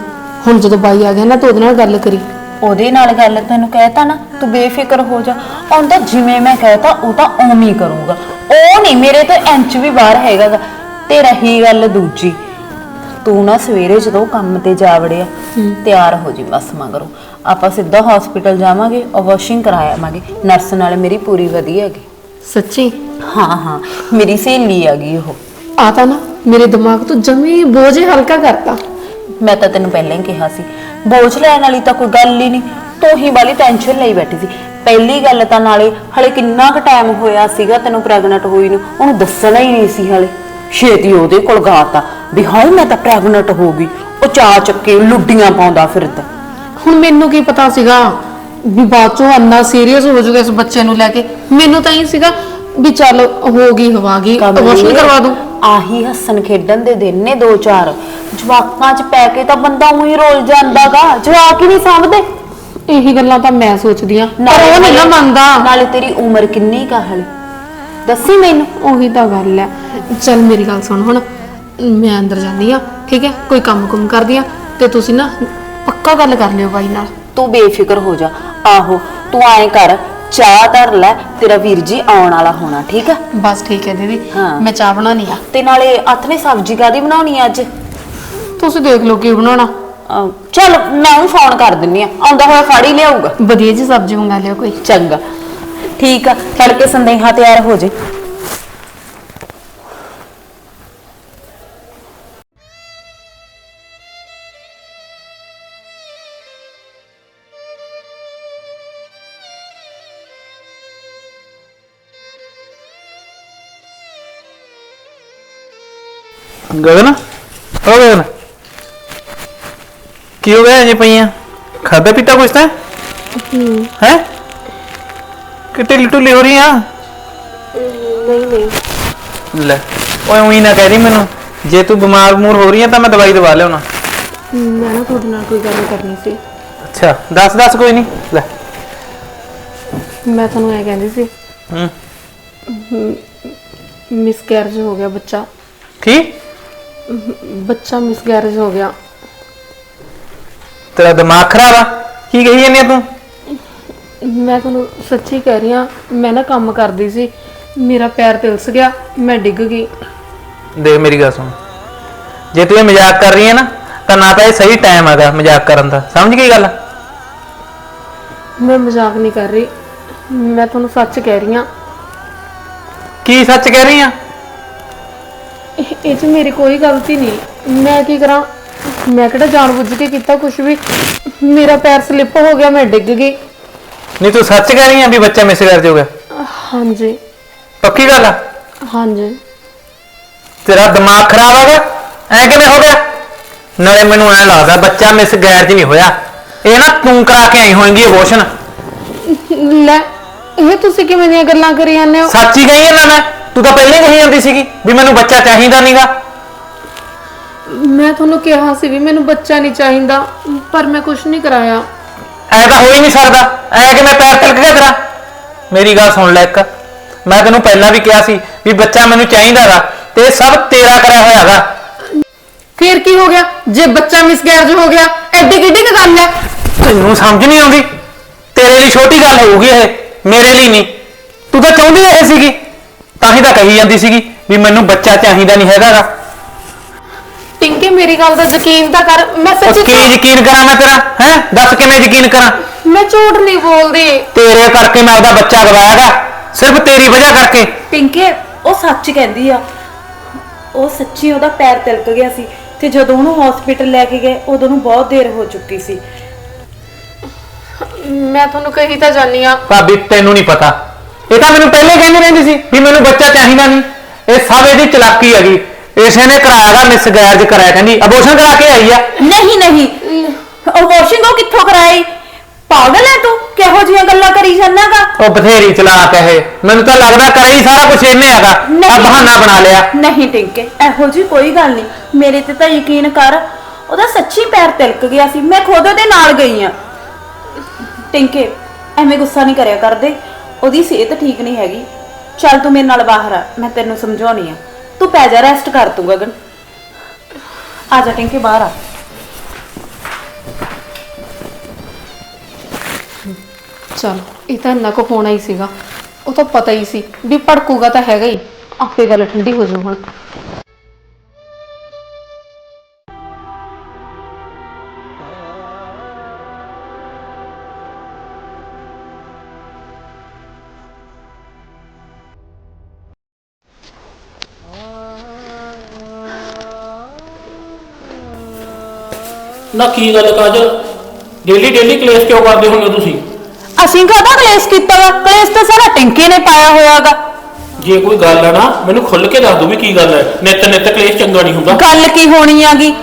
ਹੁਣ ਜਦੋਂ ਬਾਈ ਆ ਗਿਆ ਨਾ ਤੂੰ ਉਹਦੇ ਨਾਲ ਗੱਲ ਕਰੀ। ਉਹਦੇ ਨਾਲ ਗੱਲ ਤੈਨੂੰ ਕਹਿਤਾ ਨਾ ਤੂੰ ਬੇਫਿਕਰ ਹੋ ਜਾ। ਹੁਣ ਤਾਂ ਜਿਵੇਂ ਮੈਂ ਕਹਿਤਾ ਉਹ ਤਾਂ ਉਵੇਂ ਹੀ ਕਰੂਗਾ। ਉਹ ਨਹੀਂ ਮੇਰੇ ਤੋਂ ਇੰਚ ਵੀ ਬਾਹਰ ਹੈਗਾ ਗਾ। ਤੇ ਰਹੀ ਗੱਲ ਦੂਜੀ। ਤੂੰ ਨਾ ਸਵੇਰੇ ਜਦੋਂ ਕੰਮ ਤੇ ਜਾ ਵੜਿਆ ਤਿਆਰ ਹੋ ਜੀ ਬਸ ਮਗਰੋਂ। ਆਪਾਂ ਸਿੱਧਾ ਹਸਪੀਟਲ ਜਾਵਾਂਗੇ ਔਰ ਵਾਸ਼ਿੰਗ ਕਰਾਇਆਵਾਂਗੇ ਨਰਸ ਨਾਲ ਮੇਰੀ ਪੂਰੀ ਵਧੀਆ ਹੈਗੀ। ਸੱਚੀ? ਹਾਂ ਹਾਂ। ਮੇਰੀ ਸਹੇਲੀ ਹੈਗੀ ਉਹ। ਆ ਤਾਂ ਨਾ ਮੇਰੇ ਦਿਮਾਗ ਤੋਂ ਜਮੀ ਬੋਝ ਹਲਕਾ ਕਰਤਾ। ਮੈਂ ਤਾਂ ਤੈਨੂੰ ਪਹਿਲਾਂ ਹੀ ਕਿਹਾ ਸੀ ਬੋਝ ਲੈਣ ਵਾਲੀ ਤਾਂ ਕੋਈ ਗੱਲ ਹੀ ਨਹੀਂ। ਤੂੰ ਹੀ ਵਾਲੀ ਟੈਨਸ਼ਨ ਲਈ ਬੈਠੀ ਸੀ। ਪਹਿਲੀ ਗੱਲ ਤਾਂ ਨਾਲੇ ਹਲੇ ਕਿੰਨਾ ਕੁ ਟਾਈਮ ਹੋਇਆ ਸੀਗਾ ਤੈਨੂੰ ਪ੍ਰੈਗਨੈਂਟ ਹੋਈ ਨੂੰ। ਉਹਨੂੰ ਦੱਸਣਾ ਹੀ ਨਹੀਂ ਸੀ ਹਲੇ। ਛੇਤੀ ਉਹਦੇ ਕੋਲ ਗਾਤਾ। ਵੀ ਹਾਏ ਮੈਂ ਤਾਂ ਪ੍ਰੈਗਨੈਂਟ ਹੋ ਗਈ। ਉਹ ਚਾ ਚੱਕੇ ਲੁੱਡੀਆਂ ਪਾਉਂਦਾ ਫਿਰਦਾ। ਹੁਣ ਮੈਨੂੰ ਕੀ ਪਤਾ ਸੀਗਾ ਵੀ ਬਾਅਦ ਚੋਂ ਅੰਨਾ ਸੀਰੀਅਸ ਹੋ ਜਾਊਗਾ ਇਸ ਬੱਚੇ ਨੂੰ ਲੈ ਕੇ। ਮੈਨੂੰ ਤਾਂ ਇਹ ਸੀਗਾ ਵੀ ਚੱਲ ਹੋ ਗਈ ਹਵਾ ਗਈ ਅਬੋਰਸ਼ਨ ਕਰਵਾ ਦੂੰ ਆਹੀ ਹੱਸਣ ਖੇਡਣ ਦੇ ਦਿਨ ਨੇ ਦੋ ਚਾਰ। ਜਵਾਕਾਂ 'ਚ ਪੈ ਕੇ ਤਾਂ ਬੰਦਾ ਉਹੀ ਰੋਲ ਜਾਂਦਾਗਾ। ਜਵਾਕ ਹੀ ਨਹੀਂ ਸਮਝਦੇ ਇਹੀ ਗੱਲਾਂ ਤਾਂ ਮੈਂ ਸੋਚਦੀ ਆ ਪਰ ਉਹ ਨਹੀਂ ਨਾ ਮੰਨਦਾ। ਨਾਲੇ ਤੇਰੀ ਉਮਰ ਕਿੰਨੀ ਕਾ ਹਲੇ? ਦੱਸੀ ਮੈਨੂੰ? ਉਹੀ ਤਾਂ ਗੱਲ ਹੈ। ਚੱਲ ਮੇਰੀ ਗੱਲ ਸੁਣ ਹੁਣ। ਮੈਂ ਅੰਦਰ ਜਾਂਦੀ ਆ ਠੀਕ ਹੈ? ਕੋਈ ਕੰਮ ਕੁਮ ਕਰਦੀ ਆ ਤੇ ਤੁਸੀਂ ਨਾ ਪੱਕਾ ਗੱਲ ਕਰ ਲਿਓ ਬਾਈ ਨਾਲ। ਤੂੰ ਬੇਫਿਕਰ ਹੋ ਜਾ। ਆਹੋ ਤੂੰ ਐਂ ਕਰ ਚਾਹ ਧਰ ਲੈ ਤੇਰਾ ਵੀਰ ਜੀ ਆਉਣ ਵਾਲਾ ਹੋਣਾ ਠੀਕ ਆ ਬਸ ਠੀਕ ਹੈ ਦੀਦੀ। ਹਾਂ। ਮੈਂ ਚਾਹ ਬਣਾਉਣੀ ਆ। ਤੇ ਨਾਲੇ ਹੱਥ ਨੇ ਸਬਜ਼ੀ ਕਾਦੀ ਬਣਾਉਣੀ ਆ ਅੱਜ? ਤੁਸੀਂ ਦੇਖ ਲਓ ਕੀ ਬਣਾਉਣਾ। ਚੱਲ ਮੈਂ ਉਹਨੂੰ ਫੋਨ ਕਰ ਦਿੰਨੀ ਆ। ਆਉਂਦਾ ਹੋਇਆ ਫਾੜੀ ਲਿਆਊਗਾ। ਵਧੀਆ ਜੀ ਸਬਜ਼ੀ ਮੰਗਾ ਲਿਓ ਕੋਈ। ਚੰਗਾ। ਠੀਕ ਆ ਤੜਕੇ ਸੰਦੇਹਾ ਤਿਆਰ ਹੋ ਜੇ ਗਗਨ ਹੋ ਗਗਨ ਕੀ ਹੋ ਗਿਆ ਜੇ ਪਈਆਂ ਖਾਦਾ ਪੀਤਾ ਕੁਛ ਤਾਂ ਹੈ ਕਿ ਢਿੱਲੀ ਢੁੱਲੀ ਹੋ ਰਹੀ ਆ ਨਹੀਂ ਨਹੀਂ। ਲੈ ਓਏ ਉਹੀ ਨਾ ਕਹਿ ਰਹੀ ਮੈਨੂੰ। ਜੇ ਤੂੰ ਬਿਮਾਰ ਮੂਰ ਹੋ ਰਹੀ ਆ ਤਾਂ ਮੈਂ ਦਵਾਈ ਦਵਾ ਲਿਆਉਣਾ। ਮੈਂ ਨਾ ਤੁਹਾਡੇ ਨਾਲ ਕੋਈ ਗੱਲ ਕਰਨੀ ਸੀ। ਅੱਛਾ ਦੱਸ ਦੱਸ ਕੋਈ ਨਹੀਂ। ਲੈ। ਮੈਂ ਤੁਹਾਨੂੰ ਇਹ ਕਹਿੰਦੀ ਸੀ। ਹੂੰ। ਮਿਸਕੈਰਜ ਹੋ ਗਿਆ ਬੱਚਾ। ਕੀ? ਬੱਚਾ ਮਿਸਕੈਰਜ ਹੋ ਗਿਆ। ਤੇਰਾ ਦਿਮਾਗ ਖਰਾਬ ਆ। ਕੀ ਕਹੀ ਜਾਂਦੀ ਆ ਤੂੰ? ਮੈਂ ਤੁਹਾਨੂੰ ਸੱਚੀ ਕਹਿ ਰਹੀ ਹਾਂ ਮੈਂ ਨਾ ਕੰਮ ਕਰਦੀ ਸੀ ਮੇਰਾ ਪੈਰ ਤਿਲਸ ਗਿਆ ਮੈਂ ਡਿੱਗ ਗਈ। ਦੇਖ ਮੇਰੀ ਗੱਲ ਸੁਣ। ਜੇ ਤੂੰ ਇਹ ਮਜ਼ਾਕ ਕਰ ਰਹੀ ਹੈ ਨਾ ਤਾਂ ਨਾ ਤਾਂ ਇਹ ਸਹੀ ਟਾਈਮ ਹੈਗਾ ਮਜ਼ਾਕ ਕਰਨ ਦਾ। ਸਮਝ ਗਈ ਗੱਲ? ਮੈਂ ਮਜ਼ਾਕ ਨਹੀਂ ਕਰ ਰਹੀ ਮੈਂ ਤੁਹਾਨੂੰ ਸੱਚ ਕਹਿ ਰਹੀ ਹਾਂ। ਕੀ ਸੱਚ ਕਹਿ ਰਹੀ ਆ ਇਹ ਇਹ 'ਚ ਮੇਰੀ ਕੋਈ ਗਲਤੀ ਨਹੀਂ। ਮੈਂ ਕੀ ਕਰਾਂ? ਮੈਂ ਕਿਹੜਾ ਜਾਣਬੁੱਝ ਕੇ ਕੀਤਾ ਕੁਝ ਵੀ? ਮੇਰਾ ਪੈਰ ਸਲਿੱਪ ਹੋ ਗਿਆ ਮੈਂ ਡਿੱਗ ਗਈ। ਨਹੀਂ ਤੂੰ ਸੱਚ ਕਹਿ ਰਹੀ ਆ ਵੀ ਬੱਚਾ ਮਿਸ ਕਰ ਜਾਊਗਾ? ਹਾਂਜੀ। ਪੱਕੀ ਗੱਲ ਆ? ਹਾਂਜੀ। ਤੇਰਾ ਦਿਮਾਗ ਖਰਾਬ ਹੈਗਾ ਐ ਕਿਵੇਂ ਹੋ ਗਿਆ? ਨਾਲੇ ਮੈਨੂੰ ਐ ਲੱਗਦਾ ਬੱਚਾ ਮਿਸ ਗੈਰ ਚ ਨਹੀਂ ਹੋਇਆ। ਇਹ ਨਾ ਤੂੰ ਕਰਾ ਕੇ ਆਈ ਹੋਏਗੀ ਅਬੋਰਸ਼ਨ ਲੈ ਇਹ ਤੁਸੀਂ ਕਿਵੇਂ ਦੀਆਂ ਗੱਲਾਂ ਕਰੀ ਜਾਂਦੇ ਹੋ? ਸੱਚ ਹੀ ਕਹੀ ਨਾ ਮੈਂ? ਤੂੰ ਤਾਂ ਪਹਿਲਾਂ ਹੀ ਕਹੀ ਜਾਂਦੀ ਸੀਗੀ ਵੀ ਮੈਨੂੰ ਬੱਚਾ ਚਾਹੀਦਾ ਨਹੀਂਗਾ ਮੈਂ ਤੁਹਾਨੂੰ ਕਿਹਾ ਸੀ ਵੀ ਮੈਨੂੰ ਬੱਚਾ ਨਹੀਂ ਚਾਹੀਦਾ ਪਰ ਮੈਂ ਕੁਝ ਨਹੀਂ ਕਰਾਇਆ। ਐ ਤਾਂ ਹੋ ਹੀ ਨਹੀਂ ਸਕਦਾ। ਐ ਕਿ ਮੈਂ ਪੈਰ ਤਿਲਕ ਗਿਆ ਤੇਰਾ? ਮੇਰੀ ਗੱਲ ਸੁਣ ਲੈ ਇੱਕ। ਮੈਂ ਤੈਨੂੰ ਪਹਿਲਾਂ ਵੀ ਕਿਹਾ ਸੀ ਵੀ ਬੱਚਾ ਮੈਨੂੰ ਚਾਹੀਦਾਗਾ ਤੇ ਇਹ ਸਭ ਤੇਰਾ ਕਰਿਆ ਹੋਇਆਗਾ ਫੇਰ ਕੀ ਹੋ ਗਿਆ? ਜੇ ਬੱਚਾ ਮਿਸਕੈਰਜ ਹੋ ਗਿਆ ਐਡੀ ਕਿੱਡੀ ਕੁ ਗੱਲ ਹੈ? ਤੈਨੂੰ ਸਮਝ ਨਹੀਂ ਆਉਂਦੀ। ਤੇਰੇ ਲਈ ਛੋਟੀ ਗੱਲ ਹੋਊਗੀ ਇਹ ਮੇਰੇ ਲਈ ਨਹੀਂ। ਤੂੰ ਤਾਂ ਚਾਹੁੰਦੀ ਇਹ ਸੀਗੀ। ਤਾਂ ਹੀ ਤਾਂ ਕਹੀ ਜਾਂਦੀ ਸੀਗੀ ਵੀ ਮੈਨੂੰ ਬੱਚਾ ਚਾਹੀਦਾ ਨਹੀਂ ਹੈਗਾਗਾ ਮੇਰੀ ਗੱਲ ਦਾ ਯਕੀਨ ਤਾਂ ਕਰ ਮੈਂ ਉਹ ਸੱਚੀ ਕੀ ਯਕੀਨ ਕਰਾਂ ਮੈਂ ਤੇਰਾ? ਹੈ? ਦੱਸ ਕਿਵੇਂ ਯਕੀਨ ਕਰਾਂ? ਮੈਂ ਝੂਠ ਨਹੀਂ ਬੋਲਦੀ। ਤੇਰੇ ਕਰਕੇ ਮੈਂ ਉਹਦਾ ਬੱਚਾ ਗਵਾਇਆਗਾ। ਸਿਰਫ ਤੇਰੀ ਵਜ੍ਹਾ ਕਰਕੇ। ਪਿੰਕੇ ਉਹ ਸੱਚ ਕਹਿੰਦੀ ਆ। ਉਹ ਸੱਚੀ ਉਹਦਾ ਪੈਰ ਤਿਲਕ ਗਿਆ ਸੀ ਤੇ ਜਦੋਂ ਉਹਨੂੰ ਹਸਪੀਟਲ ਲੈ ਕੇ ਗਏ ਉਦੋਂ ਨੂੰ ਬਹੁਤ ਦੇਰ ਹੋ ਚੁੱਕੀ ਸੀ। ਮੈਂ ਤੁਹਾਨੂੰ ਕਹੀ ਤਾਂ ਜਾਨੀ ਆ। ਭਾਬੀ ਤੈਨੂੰ ਨਹੀਂ ਪਤਾ। ਇਹ ਤਾਂ ਮੈਨੂੰ ਪਹਿਲੇ ਕਹਿੰਦੀ ਰਹਿੰਦੀ ਸੀ ਵੀ ਮੈਨੂੰ ਬੱਚਾ ਚਾਹੀਦਾ ਨਹੀਂ। ਇਹ ਸਭ ਇਹਦੀ ਚਲਾਕੀ ਹੈਗੀ। ਇਸੇ ਨੇ ਕਰਾਇਆਗਾ ਮਿਸ ਗੈਰਜ ਕਰਾਇਆ ਕਹਿੰਦੀ ਅਬੋਰਸ਼ਨ ਕਰਾ ਕੇ ਆਈ ਆ। ਨਹੀਂ ਨਹੀਂ। ਅਬੋਰਸ਼ਨ ਉਹ ਕਿੱਥੋਂ ਕਰਾਈ? ਪਾਗਲ ਹੈ ਤੂੰ ਕਿਹੋ ਜੀਆਂ ਗੱਲਾਂ ਕਰੀ ਜਾਂਦਾਗਾ ਉਹ ਬਥੇਰੀ ਚਲਾਕ ਹੈ ਇਹ। ਮੈਨੂੰ ਤਾਂ ਲੱਗਦਾ ਕਰੇ ਹੀ ਸਾਰਾ ਕੁਝ ਇਹਨੇ ਹੈਗਾ ਆ ਬਹਾਨਾ ਬਣਾ ਲਿਆ। ਨਹੀਂ ਟਿੰਕੇ ਇਹੋ ਜੀ ਕੋਈ ਗੱਲ ਨਹੀਂ। ਮੇਰੇ ਤੇ ਤਾਂ ਯਕੀਨ ਕਰ ਉਹਦਾ ਸੱਚੀ ਪੈਰ ਤਿਲਕ ਗਿਆ ਸੀ। ਮੈਂ ਖੁਦ ਉਹਦੇ ਨਾਲ ਗਈ ਆ। ਟਿੰਕੇ ਐਵੇਂ ਗੁੱਸਾ ਨਹੀਂ ਕਰਿਆ ਕਰਦੇ। ਉਹਦੀ ਸਿਹਤ ਠੀਕ ਨਹੀਂ ਹੈਗੀ। ਚੱਲ ਤੂੰ ਮੇਰੇ ਨਾਲ ਬਾਹਰ ਆ ਮੈਂ ਤੈਨੂੰ ਸਮਝਾਉਣੀ ਆ। ਤੂੰ ਪੈ ਜਾ ਰੈਸਟ ਕਰ ਤੂੰ ਗਗਨ। ਆ ਜਾ ਟਿੰਕੇ ਬਾਹਰ ਆ। ਚਲੋ, ਇਹ ਤਾਂ ਇੰਨਾ ਕੁ ਹੋਣਾ ਹੀ ਸੀਗਾ। ਉਹ ਤਾਂ ਪਤਾ ਹੀ ਸੀ ਵੀ ਭੜਕੂਗਾ ਤਾਂ ਹੈਗਾ ਹੀ। ਆਪੇ ਗੱਲ ਠੰਡੀ ਹੋ ਜਾਊ ਹੁਣ। ਨਾ ਕੀ ਗੱਲ ਕਾਜਲ? ਡੇਲੀ ਡੇਲੀ ਕਲੇਸ਼ ਕਿਉਂ ਕਰਦੇ ਹੁੰਦੇ ਹੋ ਤੁਸੀਂ? ਅਸੀਂ ਕਾਹਦਾ ਕਲੇਸ਼ ਕੀਤਾ ਵਾ? ਕਲੇਸ਼ ਤਾਂ ਸਾਰਾ ਟਿੰਕੇ ਨੇ ਪਾਇਆ ਹੋਇਆਗਾ ਜੇ ਕੋਈ ਗੱਲ ਆ ਨਾ ਮੈਨੂੰ ਖੁੱਲ ਕੇ ਦੱਸ ਦੋ ਵੀ ਕੀ ਗੱਲ ਹੈ। ਨਿੱਤ ਨਿੱਤ ਕਲੇਸ਼ ਚੰਗਾ ਨਹੀਂ ਹੁੰਦਾ। ਗੱਲ ਕੀ ਹੋਣੀ ਆਗੀ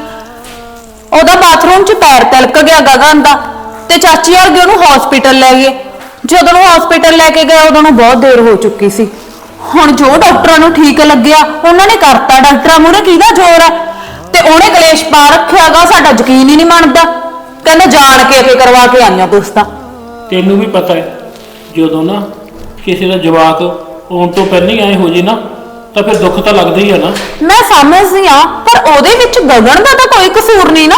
ਉਹਦਾ ਬਾਥਰੂਮ 'ਚ ਪੈਰ ਤਿਲਕ ਗਿਆ ਗਗਨ ਦਾ ਤੇ ਚਾਚੀ ਵਰਗੇ ਉਹਨੂੰ ਹਸਪੀਟਲ ਲੈ ਗਏ। ਜਦੋਂ ਉਹ ਹਸਪੀਟਲ ਲੈ ਕੇ ਗਏ ਉਦੋਂ ਨੂੰ ਬਹੁਤ ਦੇਰ ਹੋ ਚੁੱਕੀ ਸੀ। ਹੁਣ ਜੋ ਡਾਕਟਰਾਂ ਨੂੰ ਠੀਕ ਲੱਗਿਆ ਉਹਨਾਂ ਨੇ ਕਰਤਾ ਡਾਕਟਰਾਂ ਮੂਹਰੇ ਕਿਹਦਾ ਜ਼ੋਰ ਹੈ? ਤੇ ਉਹਨੇ ਕਲੇਸ਼ ਪਾ ਰੱਖਿਆਗਾ ਸਾਡਾ ਯਕੀਨ ਹੀ ਨਹੀਂ ਮੰਨਦਾ ਕਹਿੰਦਾ ਜਾਣ ਕੇ ਕੇ ਕਰਵਾ ਕੇ ਆਈਆਂ ਤੁਸੀਂ ਤਾਂ ਤੈਨੂੰ ਵੀ ਪਤਾ ਹੈ ਜਦੋਂ ਨਾ ਕਿਸੇ ਦਾ ਜਵਾਕ ਆਉਣ ਤੋਂ ਪਹਿਲਾਂ ਹੀ ਐ ਹੋ ਜੇ ਨਾ ਤਾਂ ਫਿਰ ਦੁੱਖ ਤਾਂ ਲੱਗਦਾ ਹੀ ਆ ਨਾ। ਮੈਂ ਸਮਝਦੀ ਆ ਪਰ ਉਹਦੇ ਵਿੱਚ ਗਗਨ ਦਾ ਤਾਂ ਕੋਈ ਕਸੂਰ ਨਹੀਂ ਨਾ।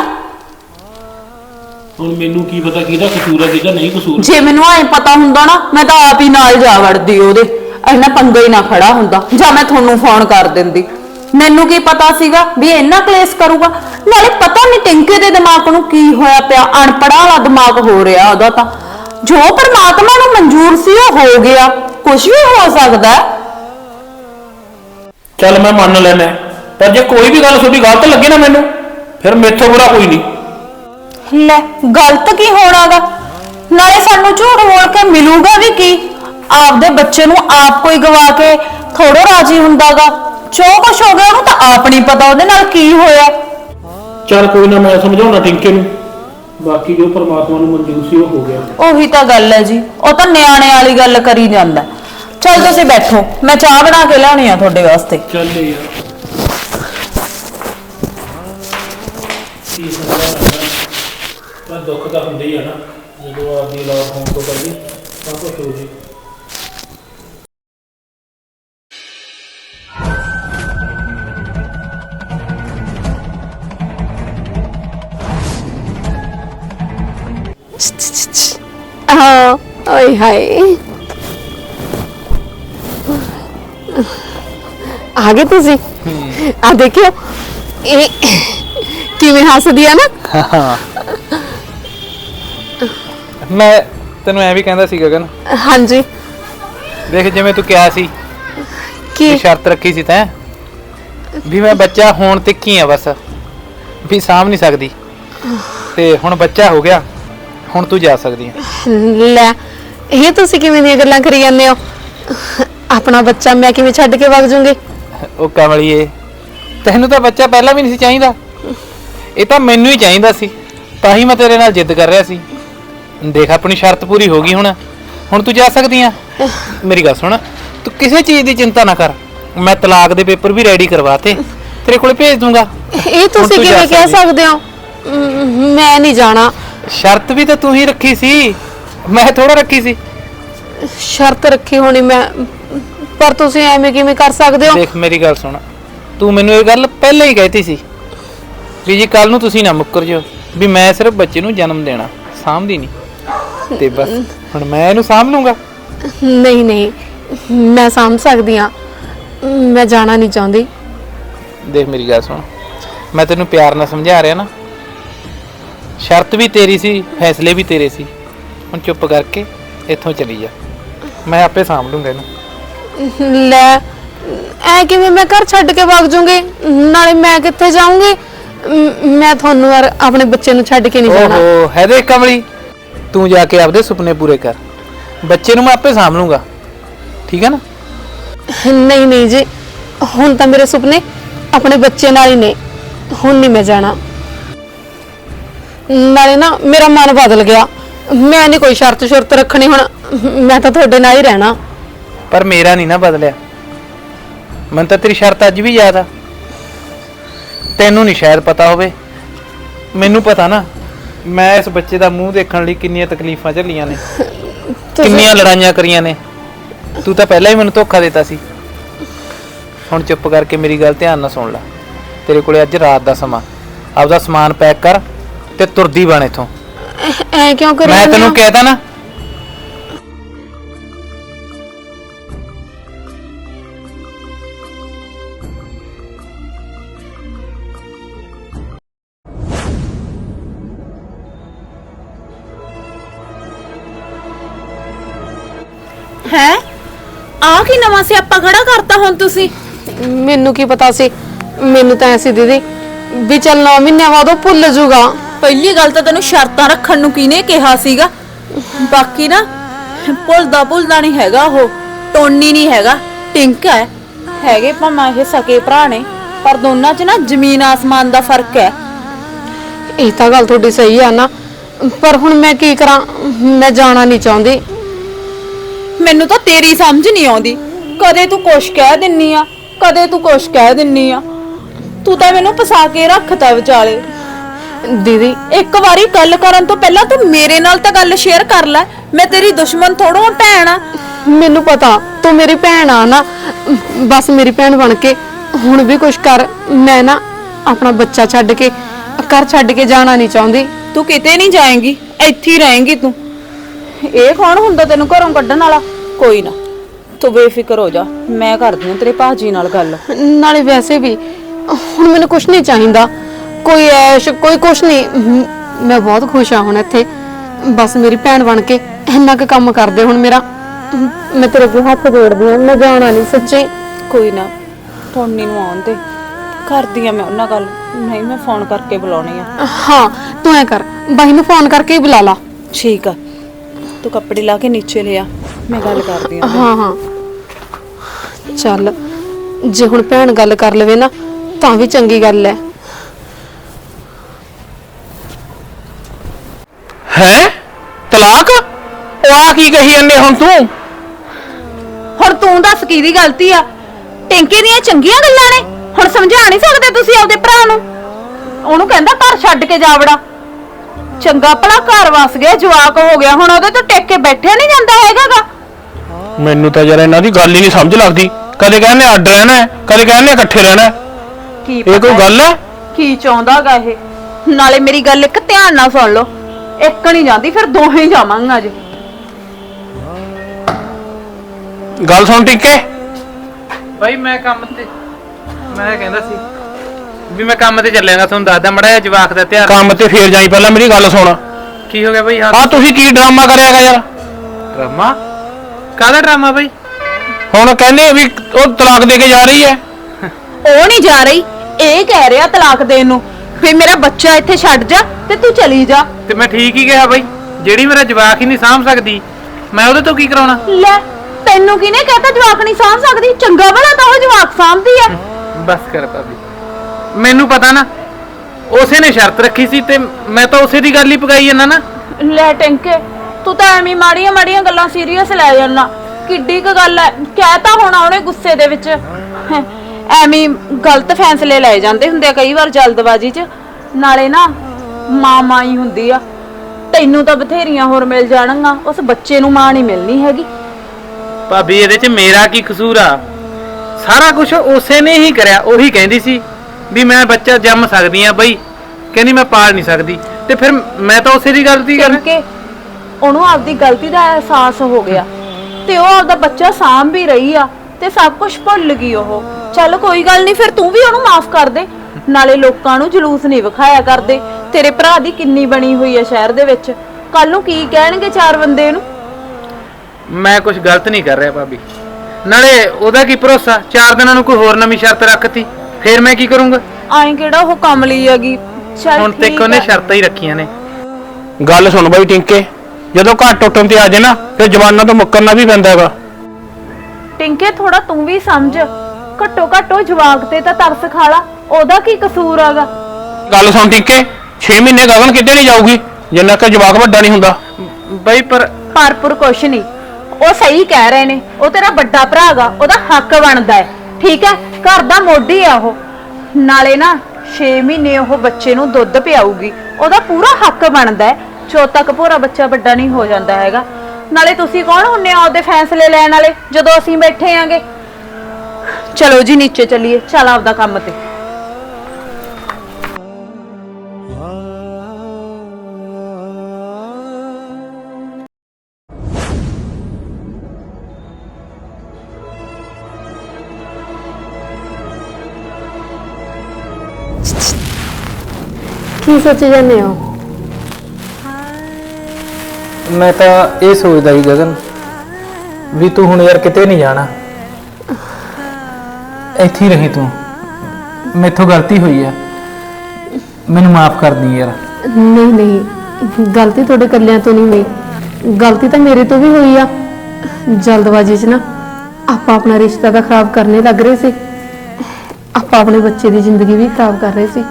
ਹੁਣ ਮੈਨੂੰ ਕੀ ਪਤਾ ਕਿਹਦਾ ਕਸੂਰ ਹੈ ਕਿਹਦਾ ਨਹੀਂ ਕਸੂਰ। ਜੇ ਮੈਨੂੰ ਐ ਪਤਾ ਹੁੰਦਾ ਨਾ ਮੈਂ ਤਾਂ ਆਪ ਹੀ ਨਾਲ ਜਾ ਵੜਦੀ ਉਹਦੇ। ਇੰਨਾ ਪੰਗਾ ਹੀ ਨਾ ਖੜਾ ਹੁੰਦਾ ਜਾਂ ਮੈਂ ਤੁਹਾਨੂੰ ਫੋਨ ਕਰ ਦਿੰਦੀ। ਮੈਨੂੰ ਕੀ ਪਤਾ ਸੀਗਾ ਵੀ ਇੰਨਾ ਕਲੇਸ਼ ਕਰੂਗਾ? ਨਾਲੇ ਪਤਾ ਨਹੀਂ ਟਿੰਕੇ ਦੇ ਦਿਮਾਗ ਨੂੰ ਕੀ ਹੋਇਆ ਪਿਆ ਅਣਪੜਾ ਵਾਲਾ ਦਿਮਾਗ ਹੋ ਰਿਹਾ ਉਹਦਾ ਤਾਂ। ਜੋ ਪਰਮਾਤਮਾ ਨੂੰ ਮਨਜ਼ੂਰ ਸੀ ਉਹ ਹੋ ਗਿਆ। ਕੁਝ ਵੀ ਹੋ ਸਕਦਾ ਹੈ। ਚੱਲ ਮੈਂ ਮੰਨ ਲੈਣਾ ਪਰ ਜੇ ਕੋਈ ਵੀ ਗੱਲ ਤੁਹਾਡੀ ਗਲਤ ਲੱਗੇ ਨਾ ਮੈਨੂੰ ਫਿਰ ਮੇਥੋਂ ਬੁਰਾ ਕੋਈ ਨਹੀਂ। ਲੈ ਗਲਤ ਕੀ ਹੋਣਾਗਾ ਨਾਲੇ ਸਾਨੂੰ ਝੂਠ ਬੋਲ ਕੇ ਮਿਲੂਗਾ ਵੀ ਕੀ? ਆਪਦੇ ਬੱਚੇ ਨੂੰ ਆਪ ਕੋਈ ਗਵਾ ਕੇ ਥੋੜੋ ਰਾਜੀ ਹੁੰਦਾਗਾ ਜੋ ਕੁਛ ਹੋ ਗਿਆ ਉਹਨੂੰ ਤਾਂ ਆਪ ਨਹੀਂ ਪਤਾ ਉਹਦੇ ਨਾਲ ਕੀ ਹੋਇਆ। ਚੱਲ ਕੋਈ ਨਾ ਮੈਂ ਸਮਝਾਉਣਾ ਟਿੰਕੇ ਨੂੰ। ਬਾਕੀ ਜੋ ਪਰਮਾਤਮਾ ਨੂੰ ਮਨਜ਼ੂਰ ਸੀ ਉਹ ਹੋ ਗਿਆ। ਉਹੀ ਤਾਂ ਗੱਲ ਹੈ ਜੀ। ਉਹ ਤਾਂ ਨਿਆਣੇ ਵਾਲੀ ਗੱਲ ਕਰੀ ਜਾਂਦਾ। ਚਲ ਤੁਸੀਂ ਬੈਠੋ ਮੈਂ ਚਾਹ ਬਣਾ ਕੇ ਲਿਆਉਣੀ ਆ ਤੁਹਾਡੇ ਵਾਸਤੇ। ਚੱਲ ਯਾਰ। ਕੀ ਦੁੱਖ ਤਾਂ ਹੁੰਦਾ ਹੀ ਆ ਨਾ। ਜਦੋਂ ਆਪਦੀ ਔਲਾਦ ਹੋਣ ਤੋਂ ਪਹਿਲਾਂ ਤਾਂ ਕੁਝ ਹੋ ਜੀ ਹਾਂ ਓਏ ਹਾਏ। ਆ ਗਏ ਤੁਸੀਂ? ਆ ਦੇਖਿਓ। ਇਹ ਕਿਵੇਂ ਹੱਸਦੀ ਆ ਨਾ? ਮੈਂ ਤੈਨੂੰ ਐ ਵੀ ਕਹਿੰਦਾ ਸੀ ਗਗਨ। ਹਾਂਜੀ। ਦੇਖ ਜਿਵੇਂ ਤੂੰ ਕਿਹਾ ਸੀ ਕੀ? ਸ਼ਰਤ ਰੱਖੀ ਸੀ ਤੈਂ। ਵੀ ਮੈਂ ਬੱਚਾ ਹੋਣ ਤੇ ਕੀ ਆ ਬਸ। ਵੀ ਸਾਂਭ ਨਹੀਂ ਸਕਦੀ। ਤੇ ਹੁਣ ਬੱਚਾ ਹੋ ਗਿਆ। ਹੁਣ ਤੂੰ ਜਾ ਸਕਦੀ ਹੈ ਲੈ ਇਹ ਤੁਸੀਂ ਕਿਵੇਂ ਦੀਆਂ ਗੱਲਾਂ ਕਰੀ ਜਾਂਦੇ ਹੋ? ਆਪਣਾ ਬੱਚਾ ਮੈਂ ਕਿਵੇਂ ਛੱਡ ਕੇ ਵਗ ਜੂੰਗੀ? ਉਹ ਕਮਲੀਏ ਤੈਨੂੰ ਤਾਂ ਬੱਚਾ ਪਹਿਲਾਂ ਵੀ ਨਹੀਂ ਸੀ ਚਾਹੀਦਾ। ਇਹ ਤਾਂ ਮੈਨੂੰ ਹੀ ਚਾਹੀਦਾ ਸੀ। ਤਾਂ ਹੀ ਮੈਂ ਤੇਰੇ ਨਾਲ ਜਿੱਦ ਕਰ ਰਿਹਾ ਸੀ। ਦੇਖ ਆਪਣੀ ਸ਼ਰਤ ਪੂਰੀ ਹੋ ਗਈ ਹੁਣ। ਹੁਣ ਤੂੰ ਜਾ ਸਕਦੀ ਆ। ਮੇਰੀ ਗੱਲ ਸੁਣ ਤੂੰ ਕਿਸੇ ਚੀਜ਼ ਦੀ ਚਿੰਤਾ ਨਾ ਕਰ। ਮੈਂ ਤਲਾਕ ਦੇ ਪੇਪਰ ਵੀ ਰੈਡੀ ਕਰਵਾਤੇ। ਤੇਰੇ ਕੋਲੇ ਭੇਜ ਦੂੰਗਾ। ਇਹ ਤੁਸੀਂ ਤੂੰ ਜਾ ਕਿਵੇਂ ਕਹਿ ਸਕਦੀ। ਹੋ? ਮ, ਮੈਂ ਨਹੀਂ ਜਾਣਾ। ਸ਼ਰਤ ਵੀ ਤਾਂ ਤੂੰ ਹੀ ਰੱਖੀ ਸੀ। ਮੈਂ ਥੋੜਾ ਰੱਖੀ ਸੀ। ਸ਼ਰਤ ਰੱਖੀ ਹੋਣੀ ਮੈਂ। ਪਰ ਤੁਸੀਂ ਐਵੇਂ ਕਿਵੇਂ ਕਰ ਸਕਦੇ ਹੋ? ਦੇਖ ਮੇਰੀ ਗੱਲ ਸੁਣ। ਤੂੰ ਮੈਨੂੰ ਇਹ ਗੱਲ ਪਹਿਲਾਂ ਹੀ ਕਹਿਤੀ ਸੀ ਵੀ ਜੀ ਕੱਲ ਨੂੰ ਤੁਸੀਂ ਨਾ ਮੁੱਕਰ ਜਿਓ ਵੀ ਮੈਂ ਸਿਰਫ ਬੱਚੇ ਨੂੰ ਜਨਮ ਦੇਣਾ ਸਾਂਭਦੀ ਨਹੀਂ ਤੇ ਬਸ ਹੁਣ ਮੈਂ ਇਹਨੂੰ ਸਾਂਭ ਲੂੰਗਾ ਨਹੀਂ ਨਹੀਂ ਮੈਂ ਸਮਝ ਸਕਦੀ ਆ ਮੈਂ ਜਾਣਾ ਨਹੀਂ ਚਾਹੁੰਦੀ। ਦੇਖ ਮੇਰੀ ਗੱਲ ਸੁਣ। ਮੈਂ ਤੈਨੂੰ ਪਿਆਰ ਨਾਲ ਸਮਝਾ ਰਿਹਾ ਨਾ ਸ਼ਰਤ ਵੀ ਤੇਰੀ ਸੀ ਫੈਸਲੇ ਵੀ ਤੇਰੇ ਸੀ। ਹੁਣ ਚੁੱਪ ਕਰਕੇ ਇੱਥੋਂ ਚਲੀ ਜਾ। ਮੈਂ ਆਪੇ ਸਾਂਭ ਲੂੰਗਾ ਇਹਨੂੰ। ਲੈ ਐ ਕਿਵੇਂ ਮੈਂ ਘਰ ਛੱਡ ਕੇ ਵਗ ਜੂੰਗੀ ਨਾਲੇ ਮੈਂ ਕਿੱਥੇ ਜਾਊਂਗੀ? ਮ- ਮੈਂ ਤੁਹਾਨੂੰ ਔਰ ਆਪਣੇ ਬੱਚੇ ਨੂੰ ਛੱਡ ਕੇ ਨਹੀਂ ਜਾਣਾ ਓਹੋ ਹੈ ਦੇ ਕਮਲੀ ਤੂੰ ਜਾ ਕੇ ਆਪਦੇ ਸੁਪਨੇ ਪੂਰੇ ਕਰ। ਬੱਚੇ ਨੂੰ ਮੈਂ ਆਪੇ ਸਾਂਭ ਲੂੰਗਾ। ਠੀਕ ਹੈ ਨਾ? ਨਹੀਂ ਨਹੀਂ ਜੀ ਹੁਣ ਤਾਂ ਮੇਰੇ ਸੁਪਨੇ ਆਪਣੇ ਬੱਚੇ ਨਾਲ ਹੀ ਨੇ। ਹੁਣ ਨਹੀਂ ਮੈਂ ਜਾਣਾ। ਨਾਲੇ ਨਾ ਮੇਰਾ ਮਨ ਬਦਲ ਗਿਆ। ਮੈਂ ਨਹੀਂ ਕੋਈ ਸ਼ਰਤ ਸ਼ੁਰਤ ਰੱਖਣੀ ਹੁਣ। ਮੈਂ ਤਾਂ ਤੁਹਾਡੇ ਨਾਲ ਹੀ ਰਹਿਣਾ। ਪਰ ਮੇਰਾ ਨਹੀਂ ਨਾ ਬਦਲਿਆ। ਮੈਨੂੰ ਤਾਂ ਤੇਰੀ ਸ਼ਰਤ ਅੱਜ ਵੀ ਯਾਦ ਆ। ਤੈਨੂੰ ਨਹੀਂ ਸ਼ਾਇਦ ਪਤਾ ਹੋਵੇ। ਮੈਨੂੰ ਪਤਾ ਨਾ ਮੈਂ ਇਸ ਬੱਚੇ ਦਾ ਮੂੰਹ ਦੇਖਣ ਲਈ ਕਿੰਨੀਆਂ ਤਕਲੀਫਾਂ ਝੱਲੀਆਂ ਨੇ। ਕਿੰਨੀਆਂ ਲੜਾਈਆਂ ਕਰੀਆਂ ਨੇ। ਤੂੰ ਤਾਂ ਪਹਿਲਾਂ ਹੀ ਮੈਨੂੰ ਧੋਖਾ ਦਿੱਤਾ ਸੀ। ਹੁਣ ਚੁੱਪ ਕਰਕੇ ਮੇਰੀ ਗੱਲ ਧਿਆਨ ਨਾਲ ਸੁਣ ਲੈ। ਤੇਰੇ ਕੋਲੇ ਅੱਜ ਰਾਤ ਦਾ ਸਮਾਂ। ਆਪਦਾ ਸਮਾਨ ਪੈਕ ਕਰ। ਤੇ ਤੁਰਦੀ ਬਣ ਇਥੋਂ। ਐ ਕਿਉਂ ਕਰੀ ਮੈਂ ਜਾਂਦੇ ਤੈਨੂੰ ਹੋ? ਕਹਿਤਾ ਨਾ। ਹੈ? ਆ ਕੀ ਨਵਾਂ ਸਿਆਪਾ ਖੜਾ ਕਰਤਾ ਹੁਣ ਤੁਸੀਂ? ਮੈਨੂੰ ਕੀ ਪਤਾ ਸੀ? ਮੈਨੂੰ ਤਾਂ ਐਸੀ ਦੀਦੀ ਵੀ ਚੱਲ 9 ਮਹੀਨਿਆਂ ਬਾਅਦ ਉਹ ਭੁੱਲ ਜੂਗਾ। ਪਹਿਲੀ ਗੱਲ ਤਾਂ ਤੈਨੂੰ ਸ਼ਰਤਾਂ ਰੱਖਣ ਨੂੰ ਕਿਹਨੇ ਕਿਹਾ ਸੀਗਾ? ਬਾਕੀ ਨਾ ਭੁੱਲਦਾ ਭੁੱਲਦਾ ਨਹੀਂ ਹੈਗਾ ਉਹ। ਟੋਨੀ ਨਹੀਂ ਹੈਗਾ ਟਿੰਕ ਹੈ। ਹੈਗੇ ਭਾਵੇਂ ਇਹ ਸਕੇ ਭਰਾ ਨੇ ਪਰ ਦੋਨਾਂ 'ਚ ਨਾ ਜ਼ਮੀਨ ਆਸਮਾਨ ਦਾ ਫ਼ਰਕ ਹੈ। ਇਹ ਤਾਂ ਗੱਲ ਤੁਹਾਡੀ ਸਹੀ ਆ ਨਾ। ਪਰ ਹੁਣ ਮੈਂ ਕੀ ਕਰਾਂ? ਮੈਂ ਜਾਣਾ ਨਹੀਂ ਚਾਹੁੰਦੀ। ਮੈਨੂੰ ਤਾਂ ਤੇਰੀ ਸਮਝ ਨਹੀਂ ਆਉਂਦੀ। ਕਦੇ ਤੂੰ ਕੁਛ ਕਹਿ ਦਿੰਨੀ ਆ ਕਦੇ ਤੂੰ ਕੁਛ ਕਹਿ ਦਿੰਨੀ ਆ। ਤੂੰ ਤਾਂ ਮੈਨੂੰ ਫਸਾ ਕੇ ਰੱਖਤਾ ਵਿਚਾਲੇ। ਦੀਦੀ ਇੱਕ ਵਾਰੀ ਗੱਲ ਕਰਨ ਤੋਂ ਪਹਿਲਾਂ ਤੂੰ ਮੇਰੇ ਨਾਲ ਤਾਂ ਗੱਲ ਸ਼ੇਅਰ ਕਰ ਲੈ। ਮੈਂ ਤੇਰੀ ਦੁਸ਼ਮਣ ਥੋੜੋ ਭੈਣ ਆ। ਮੈਨੂੰ ਪਤਾ ਤੂੰ ਮੇਰੀ ਭੈਣ ਆ ਨਾ। ਬਸ ਮੇਰੀ ਭੈਣ ਬਣ ਕੇ ਹੁਣ ਵੀ ਕੁਛ ਕਰ। ਮੈਂ ਨਾ ਆਪਣਾ ਬੱਚਾ ਛੱਡ ਕੇ ਘਰ ਛੱਡ ਕੇ ਜਾਣਾ ਨਹੀਂ ਚਾਹੁੰਦੀ। ਤੂੰ ਕਿਤੇ ਨਹੀਂ ਜਾਏਂਗੀ ਇੱਥੇ ਹੀ ਰਹੇਂਗੀ ਤੂੰ। ਇਹ ਕੌਣ ਹੁੰਦਾ ਤੈਨੂੰ ਘਰੋਂ ਕੱਢਣ ਵਾਲਾ? ਕੋਈ ਨਾ ਤੂੰ ਬੇਫਿਕਰ ਹੋ ਜਾ। ਮੈਂ ਕਰਦੀ ਹਾਂ ਤੇਰੇ ਭਾਜੀ ਨਾਲ ਗੱਲ। ਨਾਲੇ ਵੈਸੇ ਵੀ ਹੁਣ ਮੈਨੂੰ ਕੁਛ ਨਹੀਂ ਚਾਹੀਦਾ। ਕੋਈ ਐਸ਼ ਕੋਈ ਕੁਛ ਨਹੀਂ। ਮ- ਮੈਂ ਬਹੁਤ ਖੁਸ਼ ਹਾਂ ਹੁਣ ਇੱਥੇ। ਬਸ ਮੇਰੀ ਭੈਣ ਬਣ ਕੇ ਇੰਨਾ ਕੁ ਕੰਮ ਕਰਦੇ ਹੁਣ ਮੇਰਾ। ਮੈਂ ਤੇਰੇ ਅੱਗੇ ਹੱਥ ਜੋੜਦੀ ਹਾਂ ਮੈਂ ਜਾਣਾ ਨਹੀਂ ਸੱਚੀ। ਕੋਈ ਨਾ ਟੋਨੀ ਨੂੰ ਆਉਣ ਦੇ। ਕਰਦੀ ਆ ਮੈਂ ਉਹਨਾਂ ਗੱਲ। ਨਹੀਂ ਮੈਂ ਫੋਨ ਕਰਕੇ ਬੁਲਾਉਣੀ ਆ। ਹਾਂ ਤੂੰ ਐ ਕਰ। ਬਾਈ ਨੂੰ ਫੋਨ ਕਰਕੇ ਹੀ ਬੁਲਾ ਲਾ। ਠੀਕ ਆ। ਤੂੰ ਕੱਪੜੇ ਲਾ ਕੇ ਨੀਚੇ ਲਿਆ। ਮੈਂ ਗੱਲ ਕਰਦੀ ਆ ਹਾਂ ਹਾਂ। ਚੱਲ ਜੇ ਹੁਣ ਭੈਣ ਗੱਲ ਕਰ ਲਵੇ ਨਾ ਤਾਂ ਵੀ ਚੰਗੀ ਗੱਲ ਹੈ ਕੀ ਕਹੀ ਜਾਂਦੇ ਹੁਣ ਤੂੰ? ਹੁਣ ਤੂੰ ਦੱਸ ਕਿਹਦੀ ਗਲਤੀ ਆ? ਟੈਂਕੇ ਦੀਆਂ ਚੰਗੀਆਂ ਗੱਲਾਂ ਨੇ? ਹੁਣ ਸਮਝਾ ਨਹੀਂ ਸਕਦੇ ਤੁਸੀਂ ਆਪਦੇ ਭਰਾ ਨੂੰ? ਉਹਨੂੰ ਕਹਿੰਦਾ ਘਰ ਛੱਡ ਕੇ ਜਾ ਵੜਾ। ਚੰਗਾ ਭਲਾ ਘਰ ਵਸ ਗਿਆ ਜਵਾਕ ਹੋ ਗਿਆ। ਹੁਣ ਉਹਦੇ ਤੋਂ ਟਿਕ ਕੇ ਬੈਠਿਆ ਨਹੀਂ ਜਾਂਦਾ ਹੈਗਾਗਾ। ਮੈਨੂੰ ਤਾਂ ਯਾਰ ਇਹਨਾਂ ਦੀ ਗੱਲ ਹੀ ਨਹੀਂ ਸਮਝ ਲੱਗਦੀ। ਕਦੇ ਕਹਿੰਦੇ ਅੱਡ ਰਹਿਣਾ ਹੈ, ਕਦੇ ਕਹਿੰਦੇ ਇਕੱਠੇ ਰਹਿਣਾ ਹੈ। ਕੀ ਇਹ ਕੋਈ ਗੱਲ ਹੈ? ਕੀ ਚਾਹੁੰਦਾਗਾ ਇਹ? ਨਾਲੇ ਮੇਰੀ ਗੱਲ ਇੱਕ ਧਿਆਨ ਨਾਲ ਸੁਣ ਲਓ। ਇੱਕ ਨਹੀਂ ਜਾਂਦੀ ਫਿਰ ਦੋਹੇ ਹੀ ਜਾਵਾਂਗਾ ਅੱਜ ਗੱਲ ਸੁਣ ਟਿੱਕੇ। ਬਾਈ ਮੈਂ ਕੰਮ ਤੇ ਮੈਂ ਕਹਿੰਦਾ ਸੀ ਵੀ ਮੈਂ ਕੰਮ ਤੇ ਚੱਲਿਆਗਾ ਤੁਹਾਨੂੰ ਦੱਸਦਾ ਮੜਾ ਜਿਹਾ ਜਵਾਕ ਦਾ ਧਿਆਨ ਕੰਮ ਤੇ ਫੇਰ ਜਾਈ ਪਹਿਲਾਂ ਮੇਰੀ ਗੱਲ ਸੁਣ। ਕੀ ਹੋ ਗਿਆ ਬਾਈ ਹਾਂ? ਆ ਤੁਸੀਂ ਕੀ ਡਰਾਮਾ ਕਰਿਆਗਾ ਯਾਰ? ਡਰਾਮਾ? ਕਾਹਦਾ ਡਰਾਮਾ ਬਾਈ? ਹੁਣ ਕਹਿੰਦੇ ਵੀ ਉਹ ਤਲਾਕ ਦੇ ਕੇ ਜਾ ਰਹੀ ਹੈ। ਉਹ ਨਹੀਂ ਜਾ ਰਹੀ ਇਹ ਕਹਿ ਰਿਹਾ ਤਲਾਕ ਦੇਣ ਨੂੰ ਫੇ ਮੇਰਾ ਬੱਚਾ ਇੱਥੇ ਛੱਡ ਜਾ ਤੇ ਤੂੰ ਚਲੀ ਜਾ। ਤੇ ਮੈਂ ਠੀਕ ਹੀ ਕਿਹਾ ਬਾਈ ਜਿਹੜੀ ਮੇਰਾ ਜਵਾਕ ਹੀ ਨਹੀਂ ਸਾਂਭ ਸਕਦੀ ਮੈਂ ਉਹਦੇ ਤੋਂ ਕੀ ਕਰਾਉਣਾ? ਲੈ ਤੈਨੂੰ ਕਿਹਨੇ ਕਹਤਾ ਜਵਾਕ ਨਹੀਂ ਸਾਂਭ ਸਕਦੀ? ਚੰਗਾ ਭਲਾ ਤਾਂ ਉਹ ਜਵਾਕ ਸਾਂਭਦੀ ਆ। ਬਸ ਕਰ ਭਾਬੀ। ਮੈਨੂੰ ਪਤਾ ਨਾ ਉਸੇ ਨੇ ਸ਼ਰਤ ਰੱਖੀ ਸੀ ਤੇ ਮੈਂ ਤਾਂ ਉਸੇ ਦੀ ਗੱਲ ਹੀ ਪਕਾਈ ਜਾਂਦਾ ਨਾ। ਲੈ ਟੈਂਕੇ ਤੂੰ ਤਾਂ ਐਵੇਂ ਮਾੜੀਆਂ ਮਾੜੀਆਂ ਗੱਲਾਂ ਸੀਰੀਅਸ ਲੈ ਜਾਣਾ ਕਿੱਡੀ ਕੁ ਗੱਲ ਐ। ਕਹਿ ਤਾਂ ਹੋਣਾ ਉਹਨੇ ਗੁੱਸੇ ਦੇ ਵਿੱਚ। ਹੈਂ, ਐਵੇਂ ਹੀ ਗਲਤ ਫੈਸਲੇ ਲੈ ਜਾਂਦੇ ਹੁੰਦੇ ਆ ਕਈ ਵਾਰ ਜਲਦਬਾਜ਼ੀ 'ਚ। ਨਾਲੇ ਨਾ ਮਾਂ ਮਾਂ ਹੀ ਹੁੰਦੀ ਆ। ਤੈਨੂੰ ਤਾਂ ਬਥੇਰੀਆਂ ਹੋਰ ਮਿਲ ਜਾਣਗੀਆਂ। ਉਸ ਬੱਚੇ ਨੂੰ ਮਾਂ ਨਹੀਂ ਮਿਲਣੀ ਹੈਗੀ। ਭਾਬੀ, ਇਹਦੇ 'ਚ ਮੇਰਾ ਕੀ ਕਸੂਰ ਆ? ਸਾਰਾ ਕੁਝ ਉਸੇ ਨੇ ਹੀ ਕਰਿਆ, ਉਹੀ ਕਹਿੰਦੀ ਸੀ ਵੀ ਮੈਂ ਬੱਚਾ ਜੰਮ ਸਕਦੀ ਆ ਬਈ। ਕਹਿੰਦੀ ਮੈਂ ਪਾਲ ਨਹੀਂ ਸਕਦੀ। ਤੇ ਫਿਰ ਮੈਂ ਤਾਂ ਉਸੇ ਦੀ ਗਲਤੀ ਕਰ। ਕਿ ਉਹਨੂੰ ਆਪਦੀ ਗਲਤੀ ਦਾ ਅਹਿਸਾਸ ਹੋ ਗਿਆ। ਤੇ ਉਹ ਆਪਦਾ ਬੱਚਾ ਸਾਂਭ ਵੀ ਰਹੀ ਆ ਤੇ ਸਭ ਕੁਝ ਭੁੱਲ ਗਈ ਉਹ। ਚੱਲ ਕੋਈ ਗੱਲ ਨਹੀਂ, ਫਿਰ ਤੂੰ ਵੀ ਉਹਨੂੰ ਮਾਫ ਕਰ ਦੇ। ਨਾਲੇ ਲੋਕਾਂ ਨੂੰ ਜਲੂਸ ਨਹੀਂ ਵਿਖਾਇਆ ਕਰਦੇ। ਤੇਰੇ ਭਰਾ ਦੀ ਕਿੰਨੀ ਬਣੀ ਹੋਈ ਆ ਸ਼ਹਿਰ ਦੇ ਵਿੱਚ। ਕੱਲ ਨੂੰ ਕੀ ਕਹਿਣਗੇ ਚਾਰ ਬੰਦੇ ਨੂੰ? ਮੈਂ ਕੁਝ ਗਲਤ ਨਹੀਂ ਕਰ ਰਿਹਾ ਭਾਬੀ। ਨਾਲੇ ਉਹਦਾ ਕੀ ਭਰੋਸਾ? ਚਾਰ ਦਿਨਾਂ ਨੂੰ ਕੋਈ ਹੋਰ ਨਵੀਂ ਸ਼ਰਤ ਰੱਖਤੀ ਫਿਰ ਮੈਂ ਕੀ ਕਰੂੰਗਾ? ਐਂ ਕਿਹੜਾ ਉਹ ਕੰਮ ਲਈ ਹੈਗੀ? ਚੱਲ ਹੁਣ ਠੀਕ ਤੱਕ ਉਹਨੇ ਆ। ਸ਼ਰਤਾਂ ਹੀ ਰੱਖੀਆਂ ਨੇ। ਗੱਲ ਸੁਣ ਬਾਈ ਟਿੰਕੇ ਜਦੋਂ ਘਰ ਟੁੱਟਣ ਤੇ ਆ ਜੇ ਨਾ ਤੇ ਜਵਾਨਾਂ ਤੋਂ ਮੁੱਕਰਨਾ ਵੀ ਪੈਂਦਾ ਹੈਗਾ। ਟਿੰਕੇ ਥੋੜਾ ਤੂੰ ਵੀ ਸਮਝ। ਘੱਟੋ ਘੱਟੋ ਜਵਾਕ ਤੇ ਤਾਂ ਤਰਸ ਖਾ ਲਾ ਉਹਦਾ ਕੀ ਕਸੂਰ ਆਗਾ ਗੱਲ ਸੁਣ ਟਿੱਕੇ 6 ਮਹੀਨੇ ਗਗਨ ਕਿਤੇ ਨਹੀਂ ਜਾਊਗੀ ਜਿੰਨਾ ਕਿ ਜਵਾਕ ਵੱਡਾ ਨਹੀਂ ਹੁੰਦਾ। ਬਈ ਪਰ ਪਰਪੁਰ ਕੁਛ ਨਹੀਂ। ਉਹ ਸਹੀ ਕਹਿ ਰਹੇ ਨੇ, ਉਹ ਤੇਰਾ ਵੱਡਾ ਭਰਾ ਉਹਦਾ ਹੱਕ ਬਣਦਾ ਹੈ, ਠੀਕ ਹੈ? ਘਰ ਦਾ ਮੋਢੀ ਆ ਉਹ। ਨਾਲੇ ਨਾ 6 ਮਹੀਨੇ ਉਹ ਬੱਚੇ ਨੂੰ ਦੁੱਧ ਪਿਆਊਗੀ, ਉਹਦਾ ਪੂਰਾ ਹੱਕ ਬਣਦਾ ਹੈ। ਜੋ ਤੱਕ ਭੋਰਾ ਬੱਚਾ ਵੱਡਾ ਨਹੀਂ ਹੋ ਜਾਂਦਾ ਹੈਗਾ। ਨਾਲੇ ਤੁਸੀਂ ਕੌਣ ਹੁੰਨੇ ਆ ਉਹਦੇ ਫੈਸਲੇ ਲੈਣ ਵਾਲੇ, ਜਦੋਂ ਅਸੀਂ ਬੈਠੇ ਆਂਗੇ? ਚਲੋ ਜੀ, ਨੀਚੇ ਚੱਲੀਏ, ਚੱਲ ਆਪਦਾ ਕੰਮ ਤੇ। ਕੀ ਸੋਚੀ ਜਾਂਦੇ ਹੋ? ਮੈਂ ਤਾਂ ਇਹ ਸੋਚਦਾ ਹੀ ਗਗਨ ਵੀ ਤੂੰ ਹੁਣ ਯਾਰ ਕਿਤੇ ਨਹੀਂ ਜਾਣਾ। ਇੱਥੇ ਹੀ ਰਹੀ ਤੂੰ। ਮੈਥੋਂ ਗਲਤੀ ਹੋਈ ਆ। ਮੈਨੂੰ ਮਾਫ ਕਰ ਦੀ ਯਾਰ। ਨਹੀਂ ਨਹੀਂ ਗਲਤੀ ਤੁਹਾਡੇ ਕੱਲਿਆਂ ਤੋਂ ਨਹੀਂ ਹੋਈ। ਗਲਤੀ ਤਾਂ ਮੇਰੇ ਤੋਂ ਵੀ ਹੋਈ ਆ। ਜਲਦਬਾਜ਼ੀ 'ਚ ਨਾ ਆਪਾਂ ਆਪਣਾ ਰਿਸ਼ਤਾ ਤਾਂ ਖਰਾਬ ਕਰਨੇ ਲੱਗ ਰਹੇ ਸੀ। ਆਪਾਂ ਆਪਣੇ ਬੱਚੇ ਦੀ ਜ਼ਿੰਦਗੀ ਵੀ ਖਰਾਬ ਕਰ ਰਹੇ ਸੀ।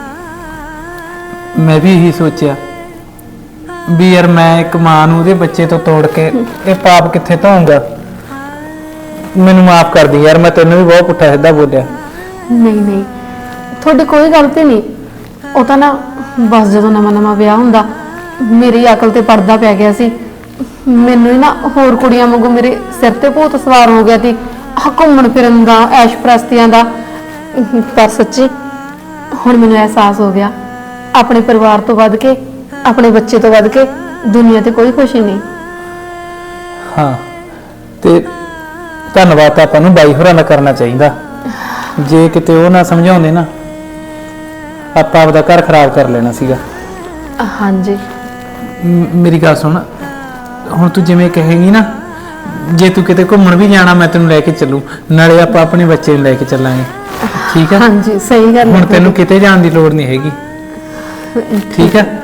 ਮੈਂ ਵੀ ਇਹੀ ਸੋਚਿਆ ਵੀ ਯਾਰ ਮੈਂ ਇੱਕ ਮਾਂ ਨੂੰ ਉਹਦੇ ਬੱਚੇ ਤੋਂ ਤੋੜ ਕੇ ਇਹ ਪਾਪ ਕਿੱਥੇ ਧੋਉਂਗਾ ਮੈਨੂੰ ਮਾਫ ਕਰ ਦੀ ਯਾਰ, ਮੈਂ ਤੈਨੂੰ ਵੀ ਬਹੁਤ ਪੁੱਠਾ ਸਿੱਧਾ ਬੋਲਿਆ। ਨਹੀਂ ਨਹੀਂ, ਤੁਹਾਡੀ ਕੋਈ ਗਲਤੀ ਨਹੀਂ। ਉਹ ਤਾਂ ਨਾ ਬਸ ਜਦੋਂ ਨਵਾਂ ਨਵਾਂ ਵਿਆਹ ਹੁੰਦਾ, ਮੇਰੀ ਅਕਲ ਤੇ ਪਰਦਾ ਪੈ ਗਿਆ ਸੀ। ਮੈਨੂੰ ਹੀ ਨਾ ਹੋਰ ਕੁੜੀਆਂ ਵਾਂਗੂ ਮੇਰੇ ਸਿਰ ਤੇ ਭੂਤ ਸਵਾਰ ਹੋ ਗਿਆ ਸੀ। ਆਹ ਘੁੰਮਣ ਫਿਰਨ ਦਾ, ਐਸ਼ ਪ੍ਰਸਤੀਆਂ ਦਾ। ਪਰ ਸੱਚੀ, ਹੁਣ ਮੈਨੂੰ ਅਹਿਸਾਸ ਹੋ ਗਿਆ। ਆਪਣੇ ਪਰਿਵਾਰ ਤੋਂ ਵੱਧ ਕੇ ਆਪਣੇ ਬੱਚੇ ਤੋਂ ਵੱਧ ਕੇ ਦੁਨੀਆ ਤੇ ਕੋਈ ਖੁਸ਼ੀ ਨਹੀਂ। ਹਾਂ ਤੇ ਧੰਨਵਾਦ ਤਾਂ ਆਪਾਂ ਨੂੰ ਬਾਈ ਹੋਰਾਂ ਦਾ ਕਰਨਾ ਚਾਹੀਦਾ। ਜੇ ਕਿਤੇ ਉਹ ਨਾ ਸਮਝਾਉਂਦੇ ਨਾ ਆਪਾਂ ਆਪਦਾ ਘਰ ਖਰਾਬ ਕਰ ਲੈਣਾ ਸੀਗਾ। ਹਾਂਜੀ। ਮ- ਮੇਰੀ ਗੱਲ ਸੁਣ ਹੁਣ ਤੂੰ ਜਿਵੇਂ ਕਹੇਂਗੀ ਨਾ ਜੇ ਤੂੰ ਕਿਤੇ ਘੁੰਮਣ ਵੀ ਜਾਣਾ ਮੈਂ ਤੈਨੂੰ ਲੈ ਕੇ ਚੱਲੂ ਨਾਲੇ ਆਪਾਂ ਆਪਣੇ ਬੱਚੇ ਨੂੰ ਲੈ ਕੇ ਚੱਲਾਂਗੇ। ਠੀਕ ਹੈ ਹਾਂਜੀ ਸਹੀ ਗੱਲ ਹੈ ਹੁਣ ਤੈਨੂੰ ਕਿਤੇ ਜਾਣ ਦੀ ਲੋੜ ਨਹੀਂ ਹੈਗੀ। ਠੀਕ ਹੈ